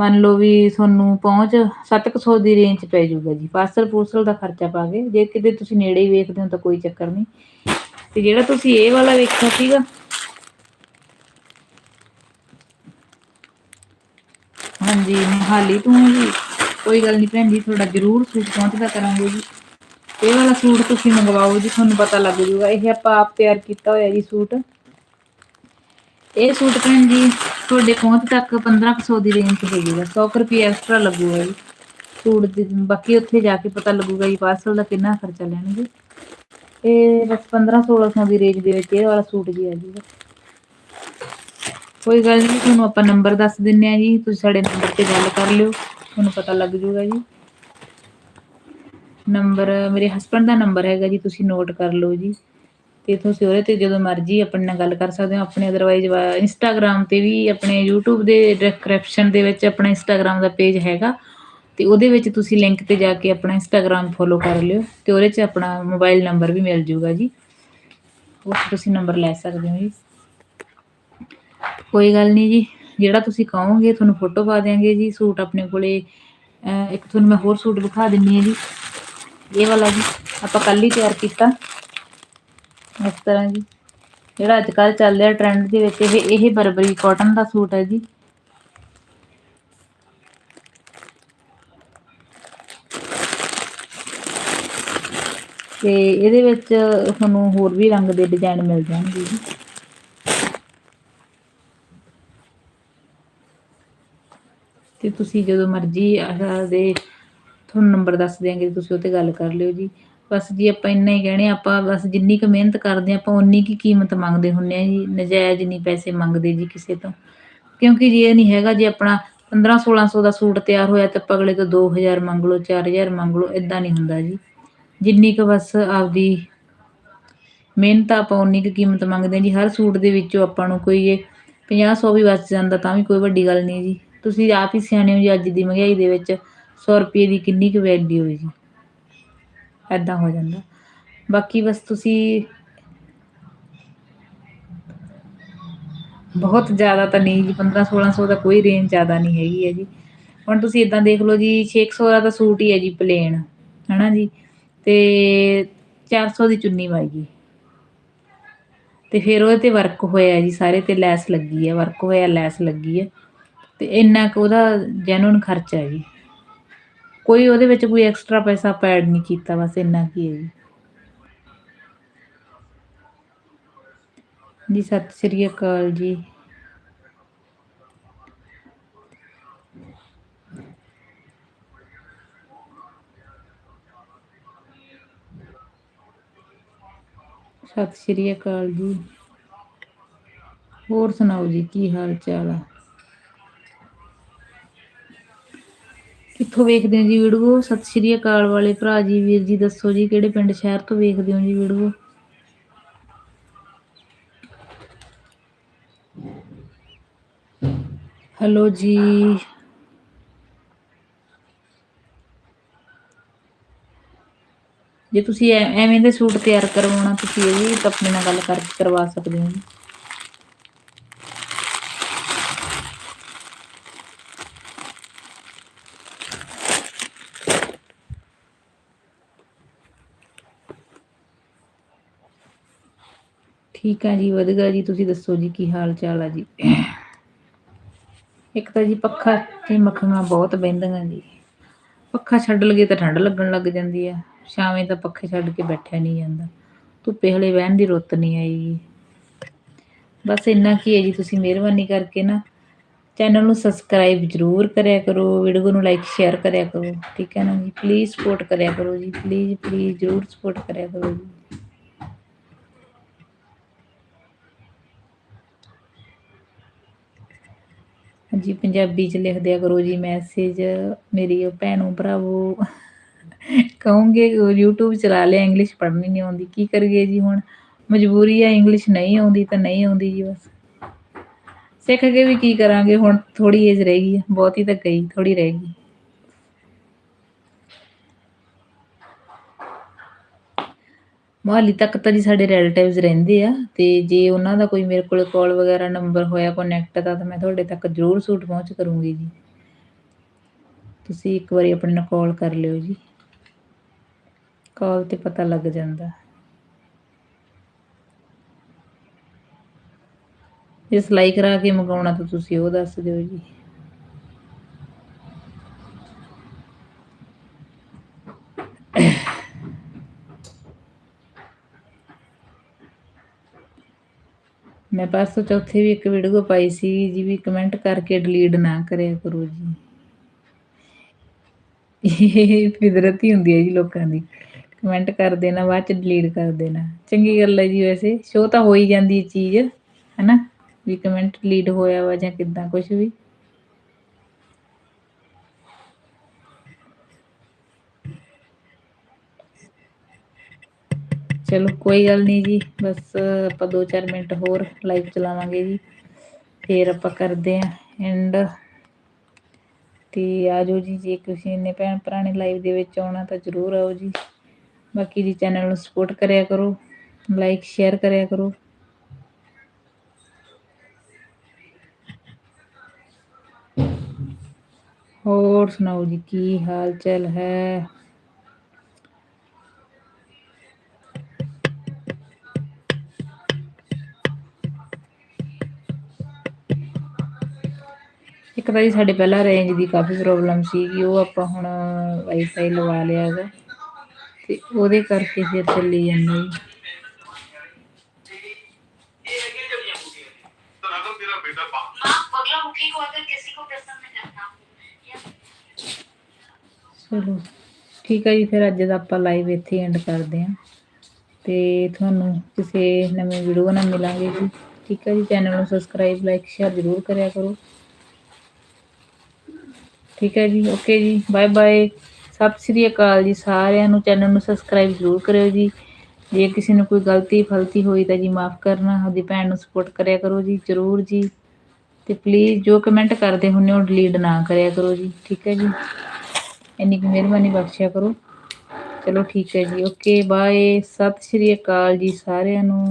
ਮੰਨ ਲਓ ਵੀ ਤੁਹਾਨੂੰ ਪਹੁੰਚ 700 ਦੀ ਰੇਂਜ ਪੈ ਜਾਊਗਾ ਜੀ। ਪਾਰਸਲ ਪੂਰਸਲ ਦਾ ਖਰਚਾ ਪਾ ਕੇ, ਜੇ ਕਿਤੇ ਤੁਸੀਂ ਨੇੜੇ ਹੀ ਵੇਖਦੇ ਹੋ ਤਾਂ ਕੋਈ ਚੱਕਰ ਨਹੀਂ। ਤੇ ਜਿਹੜਾ ਤੁਸੀਂ ਇਹ ਵਾਲਾ ਵੇਖਿਆ ਸੀਗਾ, ਹਾਂਜੀ ਹਾਲੀ ਤੂੰ ਜੀ। ਕੋਈ ਗੱਲ ਨਹੀਂ ਭੈਣ ਜੀ, ਤੁਹਾਡਾ ਜ਼ਰੂਰ ਸੂਟ ਪਹੁੰਚਦਾ ਕਰਾਂਗੇ ਜੀ। ਇਹ ਵਾਲਾ ਸੂਟ ਤੁਸੀਂ ਮੰਗਵਾਓ ਜੀ, ਤੁਹਾਨੂੰ ਪਤਾ ਲੱਗ ਜੂਗਾ ਇਹ ਆਪਾਂ ਆਪ ਤਿਆਰ ਕੀਤਾ ਹੋਇਆ ਜੀ ਸੂਟ। ਇਹ ਸੂਟ ਭੈਣ ਜੀ ਤੁਹਾਡੇ ਪਹੁੰਚ ਤੱਕ 1500 ਦੀ ਰੇਂਜ 'ਚ ਹੋ। ਜਾਊਗਾ 100 ਰੁਪਏ ਐਕਸਟਰਾ ਲੱਗੂਗਾ ਜੀ। ਸੂਟ ਦੀ ਬਾਕੀ ਉੱਥੇ ਜਾ ਕੇ ਪਤਾ ਲੱਗੂਗਾ ਜੀ ਪਾਰਸਲ ਦਾ ਕਿੰਨਾ ਖਰਚਾ ਲੈਣਗੇ ਇਹ ਬਸ 15 1600 ਦੀ ਰੇਂਜ ਦੇ ਵਿੱਚ ਇਹ ਵਾਲਾ ਸੂਟ ਜੀ ਆ ਜਾਊਗਾ ਕੋਈ ਗੱਲ ਨਹੀਂ ਤੁਹਾਨੂੰ ਆਪਾਂ ਨੰਬਰ ਦੱਸ ਦਿੰਨੇ ਆ ਜੀ। ਤੁਸੀਂ ਸਾਡੇ ਨੰਬਰ ਤੇ ਗੱਲ ਕਰ ਲਿਓ। ਤੁਹਾਨੂੰ ਪਤਾ ਲੱਗ ਜੂਗਾ ਜੀ। ਨੰਬਰ ਮੇਰੇ ਹਸਬੰਡ ਦਾ ਨੰਬਰ ਹੈਗਾ ਜੀ। ਤੁਸੀਂ ਨੋਟ ਕਰ ਲਓ ਜੀ। ਤੇ ਤੁਸੀਂ ਉਹਦੇ ਤੇ ਜਦੋਂ ਮਰਜ਼ੀ ਆਪਣੇ ਨਾਲ ਗੱਲ ਕਰ ਸਕਦੇ ਹੋ, ਆਪਣੇ ਅਦਰਵਾਈਜ਼ ਇੰਸਟਾਗ੍ਰam ਤੇ ਵੀ ਆਪਣੇ YouTube ਦੇ ਡਿਸਕ੍ਰਿਪਸ਼ਨ ਦੇ ਵਿੱਚ ਆਪਣਾ ਇੰਸਟਾਗ੍ਰam ਦਾ ਪੇਜ ਹੈਗਾ ਤੇ ਉਹਦੇ ਵਿੱਚ ਤੁਸੀਂ ਲਿੰਕ ਤੇ ਜਾ ਕੇ ਆਪਣਾ ਇੰਸਟਾਗ੍ਰam ਫੋਲੋ ਕਰ ਲਿਓ ਤੇ ਉਹਦੇ 'ਚ ਆਪਣਾ ਮੋਬਾਈਲ ਨੰਬਰ ਵੀ ਮਿਲ ਜੂਗਾ ਜੀ। ਉਸ ਤੁਸੀਂ ਨੰਬਰ ਲੈ ਸਕਦੇ ਹੋ ਜੀ। ਕੋਈ ਗੱਲ ਨਹੀਂ ਜੀ, ਜਿਹੜਾ ਤੁਸੀਂ ਕਹੋਗੇ ਤੁਹਾਨੂੰ ਫੋਟੋ ਪਾ ਦਿਆਂਗੇ ਜੀ, ਸੂਟ ਆਪਣੇ ਕੋਲੇ ਇੱਕ ਤੁਹਾਨੂੰ ਮੈਂ ਹੋਰ ਸੂਟ ਵਿਖਾ ਦਿੰਨੀ ਹਾਂ ਜੀ। ਇਹ ਵਾਲਾ ਜੀ, ਆਪਾਂ ਕੱਲ ਹੀ ਤਿਆਰ ਕੀਤਾ। ਇਸ ਤਰ੍ਹਾਂ ਜੀ। ਜਿਹੜਾ ਅੱਜ ਕੱਲ੍ਹ ਚੱਲ ਰਿਹਾ ਟ੍ਰੈਂਡ ਦੇ ਵਿੱਚ, ਇਹ ਇਹ ਬਰਬਰੀ ਕਾਟਨ ਦਾ ਸੂਟ ਹੈ ਜੀ। ਤੇ ਇਹਦੇ ਵਿੱਚ ਤੁਹਾਨੂੰ ਹੋਰ ਵੀ ਰੰਗ ਦੇ ਡਿਜ਼ਾਈਨ ਮਿਲ ਜਾਣਗੇ ਜੀ। ਤੇ ਤੁਸੀਂ ਜਦੋਂ ਮਰਜ਼ੀ ਦੇ ਤੁਹਾਨੂੰ ਨੰਬਰ ਦੱਸ ਦਿਆਂਗੇ, ਤੁਸੀਂ ਉਹ ਤੇ ਗੱਲ ਕਰ ਲਿਓ ਜੀ। ਬਸ ਜੀ ਆਪਾਂ ਇੰਨਾ ਹੀ ਕਹਿਣੇ ਆਪਾਂ ਬਸ ਜਿੰਨੀ ਕੁ ਮਿਹਨਤ ਕਰਦੇ ਹਾਂ ਆਪਾਂ ਉਨੀ ਕੀ ਕੀਮਤ ਮੰਗਦੇ ਹੁੰਨੇ ਆ ਜੀ, ਨਜਾਇਜ਼ ਨਹੀਂ ਪੈਸੇ ਮੰਗਦੇ ਜੀ ਕਿਸੇ ਤੋਂ। ਕਿਉਂਕਿ ਜੇ ਇਹ ਨਹੀਂ ਹੈਗਾ, ਜੇ ਆਪਣਾ 15 1600 ਦਾ ਸੂਟ ਤਿਆਰ ਹੋਇਆ ਤਾਂ ਆਪਾਂ ਅਗਲੇ ਤੋਂ 2000 ਮੰਗ ਲਓ 4000 ਮੰਗ ਲਓ ਇਦਾਂ ਨਹੀਂ ਹੁੰਦਾ ਜੀ। ਜਿੰਨੀ ਕੁ ਬਸ ਆਪਦੀ ਮਿਹਨਤ ਆਪਾਂ ਉਨੀ ਕੁ ਕੀਮਤ ਮੰਗਦੇ ਹਾਂ ਜੀ। ਹਰ ਸੂਟ ਦੇ ਵਿੱਚੋਂ ਆਪਾਂ ਨੂੰ ਕੋਈ ਇਹ 50 100 ਵੀ ਬਚ ਜਾਂਦਾ, ਤਾਂ ਵੀ ਕੋਈ ਵੱਡੀ ਗੱਲ ਨਹੀਂ ਜੀ। ਤੁਸੀਂ ਆਪ ਹੀ ਸਿਆਣੇ ਹੋ ਜੀ, ਅੱਜ ਦੀ ਮਹਿੰਗਾਈ ਦੇ ਵਿੱਚ 100 ਰੁਪਏ ਦੀ ਕਿੰਨੀ ਕੁ ਵੈਲਿਊ ਹੈ ਜੀ। ਐਦਾਂ ਹੋ ਜਾਂਦਾ। ਬਾਕੀ ਬਸ ਤੁਸੀਂ ਬਹੁਤ ਜ਼ਿਆਦਾ ਤਾਂ ਨਹੀਂ ਜੀ 15 1600 ਦਾ ਕੋਈ ਰੇਂਜ ਜ਼ਿਆਦਾ ਨਹੀਂ ਹੈਗੀ ਹੈ ਜੀ। ਹੁਣ ਤੁਸੀਂ ਇਦਾਂ ਦੇਖ ਲਓ ਜੀ 600 ਦਾ ਤਾਂ ਸੂਟ ਹੀ ਹੈ ਜੀ ਪਲੇਨ ਹਨਾ ਜੀ? ਤੇ 400 ਦੀ ਚੁੰਨੀ ਵਾਏਗੀ ਤੇ ਫਿਰ ਉਹਦੇ ਤੇ ਵਰਕ ਹੋਇਆ ਜੀ, ਸਾਰੇ ਤੇ ਲੈਸ ਲੱਗੀ ਹੈ ਵਰਕ ਹੋਇਆ, ਲੈਸ ਲੱਗੀ ਹੈ। ਤੇ ਇੰਨਾ ਕੁ ਉਹਦਾ ਜੈਨੂਨ ਖਰਚਾ ਹੈ ਜੀ। ਕੋਈ ਉਹਦੇ ਵਿੱਚ ਕੋਈ ਐਕਸਟਰਾ ਪੈਸਾ ਪੈਡ ਨਹੀਂ ਕੀਤਾ, ਬਸ ਇੰਨਾ ਕੀ ਹੈ ਜੀ। ਜੀ, ਸਤਿ ਸ੍ਰੀ ਅਕਾਲ ਜੀ। ਸਤਿ ਸ੍ਰੀ ਅਕਾਲ ਜੀ। ਹੋਰ ਸੁਣਾਓ ਜੀ, ਕੀ ਹਾਲ ਚਾਲ ਆ? ਕਿੱਥੋਂ ਵੇਖਦੇ ਹੋ ਜੀ ਵੀਡੀਓ। ਸਤਿ ਸ੍ਰੀ ਅਕਾਲ ਵਾਲੇ ਭਰਾ ਜੀ, ਵੀਰ ਜੀ ਦੱਸੋ ਜੀ, ਕਿਹੜੇ ਪਿੰਡ ਸ਼ਹਿਰ ਤੋਂ ਵੇਖਦੇ ਹੋ ਜੀ ਵੀਡੀਓ? ਹੈਲੋ ਜੀ। ਜੇ ਤੁਸੀਂ ਐਵੇਂ ਦੇ ਸੂਟ ਤਿਆਰ ਕਰਵਾਉਣਾ, ਤੁਸੀਂ ਇਹ ਵੀ ਆਪਣੇ ਨਾਲ ਗੱਲ ਕਰਕੇ ਕਰਵਾ ਸਕਦੇ ਹੋ ਠੀਕ ਆ ਜੀ, ਵਧੀਆ ਜੀ, ਤੁਸੀਂ ਦੱਸੋ ਜੀ ਕੀ ਹਾਲ ਚਾਲ ਆ ਜੀ? ਇੱਕ ਤਾਂ ਜੀ ਪੱਖਾ ਤੇ ਮੱਖੀਆਂ ਬਹੁਤ ਬਹਿੰਦੀਆਂ ਜੀ। ਪੱਖਾ ਛੱਡ ਲਗੇ ਤਾਂ ਠੰਡ ਲੱਗਣ ਲੱਗ ਜਾਂਦੀ ਆ ਛਾਵੇਂ ਤਾਂ ਪੱਖੇ ਛੱਡ ਕੇ ਬੈਠਿਆ ਨਹੀਂ ਜਾਂਦਾ। ਧੁੱਪੇ ਹਲੇ ਬਹਿਣ ਦੀ ਰੁੱਤ ਨਹੀਂ ਆਈ ਜੀ। ਬਸ ਇੰਨਾ ਕੀ ਹੈ ਜੀ, ਤੁਸੀਂ ਮਿਹਰਬਾਨੀ ਕਰਕੇ ਨਾ ਚੈਨਲ ਨੂੰ ਸਬਸਕ੍ਰਾਈਬ ਜ਼ਰੂਰ ਕਰਿਆ ਕਰੋ, ਵੀਡੀਓ ਨੂੰ ਲਾਈਕ, ਸ਼ੇਅਰ ਕਰਿਆ ਕਰੋ, ਠੀਕ ਹੈ ਨਾ ਜੀ? ਪਲੀਜ਼ ਸਪੋਰਟ ਕਰਿਆ ਕਰੋ ਜੀ ਪਲੀਜ਼ ਪਲੀਜ਼ ਜ਼ਰੂਰ ਸਪੋਰਟ ਕਰਿਆ ਕਰੋ ਜੀ। ਹਾਂਜੀ, ਪੰਜਾਬੀ ਚ ਲਿਖ ਦਿਆ ਕਰੋ ਜੀ ਮੈਸੇਜ ਮੇਰੀ ਉਹ ਭੈਣੋ ਭਰਾਵੋ। ਕਹੋਗੇ ਉਹ YouTube ਚਲਾ ਲਿਆ ਇੰਗਲਿਸ਼ ਪੜ੍ਹਨੀ ਨਹੀਂ ਆਉਂਦੀ। ਕੀ ਕਰੀਏ ਜੀ ਹੁਣ? ਮਜਬੂਰੀ ਆ ਇੰਗਲਿਸ਼ ਨਹੀਂ ਆਉਂਦੀ ਤਾਂ ਨਹੀਂ ਆਉਂਦੀ ਜੀ ਬਸ। ਸਿੱਖ ਕੇ ਵੀ ਕੀ ਕਰਾਂਗੇ? ਹੁਣ ਥੋੜੀ ਏਜ ਰਹਿ ਗਈ ਹੈ ਬਹੁਤੀ ਤਾਂ ਗਈ ਥੋੜੀ ਰਹਿ ਗਈ। ਮੋਹਾਲੀ ਤੱਕ ਤਾਂ ਜੀ ਸਾਡੇ ਰਿਲੇਟਿਵਸ ਰਹਿੰਦੇ ਆ ਤੇ ਜੇ ਉਹਨਾਂ ਦਾ ਕੋਈ ਮੇਰੇ ਕੋਲ ਕਾਲ ਵਗੈਰਾ ਨੰਬਰ ਹੋਇਆ ਕਨੈਕਟ ਦਾ, ਤਾਂ ਮੈਂ ਤੁਹਾਡੇ ਤੱਕ ਜ਼ਰੂਰ ਸੂਟ ਪਹੁੰਚ ਕਰੂੰਗੀ ਜੀ। ਤੁਸੀਂ ਇੱਕ ਵਾਰੀ ਆਪਣੇ ਨਾਲ ਕਾਲ ਕਰ ਲਿਓ ਜੀ। ਕਾਲ ਤੇ ਪਤਾ ਲੱਗ ਜਾਂਦਾ। ਜੇ ਸਿਲਾਈ ਕਰਾ ਕੇ ਮੰਗਾਉਣਾ ਤਾਂ ਤੁਸੀਂ ਉਹ ਦੱਸ ਦਿਓ ਜੀ। ਮੈਂ ਪਰਸੋਂ ਚੌਥੇ ਵੀ ਇੱਕ ਵੀਡੀਓ ਪਾਈ ਸੀ ਜੀ ਵੀ ਕਮੈਂਟ ਕਰਕੇ ਡਿਲੀਟ ਨਾ ਕਰਿਆ ਕਰੋ ਜੀ। ਇਹ ਫਿਦਰਤ ਹੀ ਹੁੰਦੀ ਹੈ ਜੀ ਲੋਕਾਂ ਦੀ। ਕਮੈਂਟ ਕਰ ਦੇਣਾ, ਬਾਅਦ ਚ ਡਿਲੀਟ ਕਰ ਦੇਣਾ। ਚੰਗੀ ਗੱਲ ਹੈ ਜੀ ਵੈਸੇ। ਸ਼ੋ ਤਾਂ ਹੋ ਹੀ ਜਾਂਦੀ ਚੀਜ਼, ਹੈਨਾ? ਵੀ ਕਮੈਂਟ ਡਿਲੀਟ ਹੋਇਆ ਵਾ ਜਾਂ ਕਿੱਦਾਂ ਕੁਝ ਵੀ। ਚਲੋ, ਕੋਈ ਗੱਲ ਨਹੀਂ ਜੀ, ਬਸ ਆਪਾਂ 2-4 ਮਿੰਟ ਹੋਰ ਲਾਈਵ ਚਲਾਵਾਂਗੇ ਜੀ। ਫਿਰ ਆਪਾਂ ਕਰਦੇ ਆਂ ਐਂਡ ਤੇ ਆ ਜਾਓ ਜੀ, ਜੇ ਤੁਸੀਂ ਇੰਨੇ ਭੈਣ ਭਰਾ ਨੇ ਲਾਈਵ ਦੇ ਵਿੱਚ ਆਉਣਾ ਤਾਂ ਜ਼ਰੂਰ ਆਓ ਜੀ। ਬਾਕੀ ਜੀ ਚੈਨਲ ਨੂੰ ਸਪੋਰਟ ਕਰਿਆ ਕਰੋ ਲਾਈਕ ਸ਼ੇਅਰ ਕਰਿਆ ਕਰੋ। ਹੋਰ ਸੁਣਾਓ ਜੀ, ਕੀ ਹਾਲ ਚਾਲ ਹੈ? ਇੱਕ ਤਾਂ ਜੀ ਸਾਡੇ ਪਹਿਲਾਂ ਰੇਂਜ ਦੀ ਕਾਫੀ ਪ੍ਰੋਬਲਮ ਸੀ ਕਿ ਉਹ ਆਪਾਂ ਹੁਣ ਵਾਈਫਾਈ ਲਵਾ ਲਿਆ ਹੈਗਾ। ਤੇ ਉਹਦੇ ਕਰਕੇ ਫਿਰ ਚੱਲੀ ਜਾਂਦਾ ਜੀ। ਚਲੋ, ਠੀਕ ਹੈ ਜੀ, ਫਿਰ ਅੱਜ ਦਾ ਆਪਾਂ ਲਾਈਵ ਇੱਥੇ ਐਂਡ ਕਰਦੇ ਹਾਂ। ਤੇ ਤੁਹਾਨੂੰ ਕਿਸੇ ਨਵੀਂ ਵੀਡੀਓ ਨਾਲ ਮਿਲਾਂਗੇ ਜੀ। ਠੀਕ ਹੈ ਜੀ ਚੈਨਲ ਨੂੰ ਸਬਸਕ੍ਰਾਈਬ ਲਾਈਕ ਸ਼ੇਅਰ ਜ਼ਰੂਰ ਕਰਿਆ ਕਰੋ। ਠੀਕ ਹੈ ਜੀ ਓਕੇ ਜੀ ਬਾਏ ਬਾਏ ਸਤਿ ਸ੍ਰੀ ਅਕਾਲ ਜੀ ਸਾਰਿਆਂ ਨੂੰ ਚੈਨਲ ਨੂੰ ਸਬਸਕ੍ਰਾਈਬ ਜ਼ਰੂਰ ਕਰਿਓ ਜੀ। ਜੇ ਕਿਸੇ ਨੂੰ ਕੋਈ ਗਲਤੀ, ਫਲਤੀ ਹੋਈ ਤਾਂ ਜੀ ਮਾਫ ਕਰਨਾ, ਆਪਦੀ ਭੈਣ ਨੂੰ ਸਪੋਰਟ ਕਰਿਆ ਕਰੋ ਜੀ, ਜ਼ਰੂਰ ਜੀ। ਤੇ ਪਲੀਜ਼ ਜੋ ਕਮੈਂਟ ਕਰਦੇ ਹੁੰਨੇ ਉਹ ਡਿਲੀਟ ਨਾ ਕਰਿਆ ਕਰੋ ਜੀ, ਠੀਕ ਹੈ ਜੀ। ਇੰਨੀ ਕੁ ਮਿਹਰਬਾਨੀ ਬਖਸ਼ਿਆ ਕਰੋ। ਚਲੋ ਠੀਕ ਹੈ ਜੀ ਓਕੇ ਬਾਏ ਸਤਿ ਸ਼੍ਰੀ ਅਕਾਲ ਜੀ ਸਾਰਿਆਂ ਨੂੰ।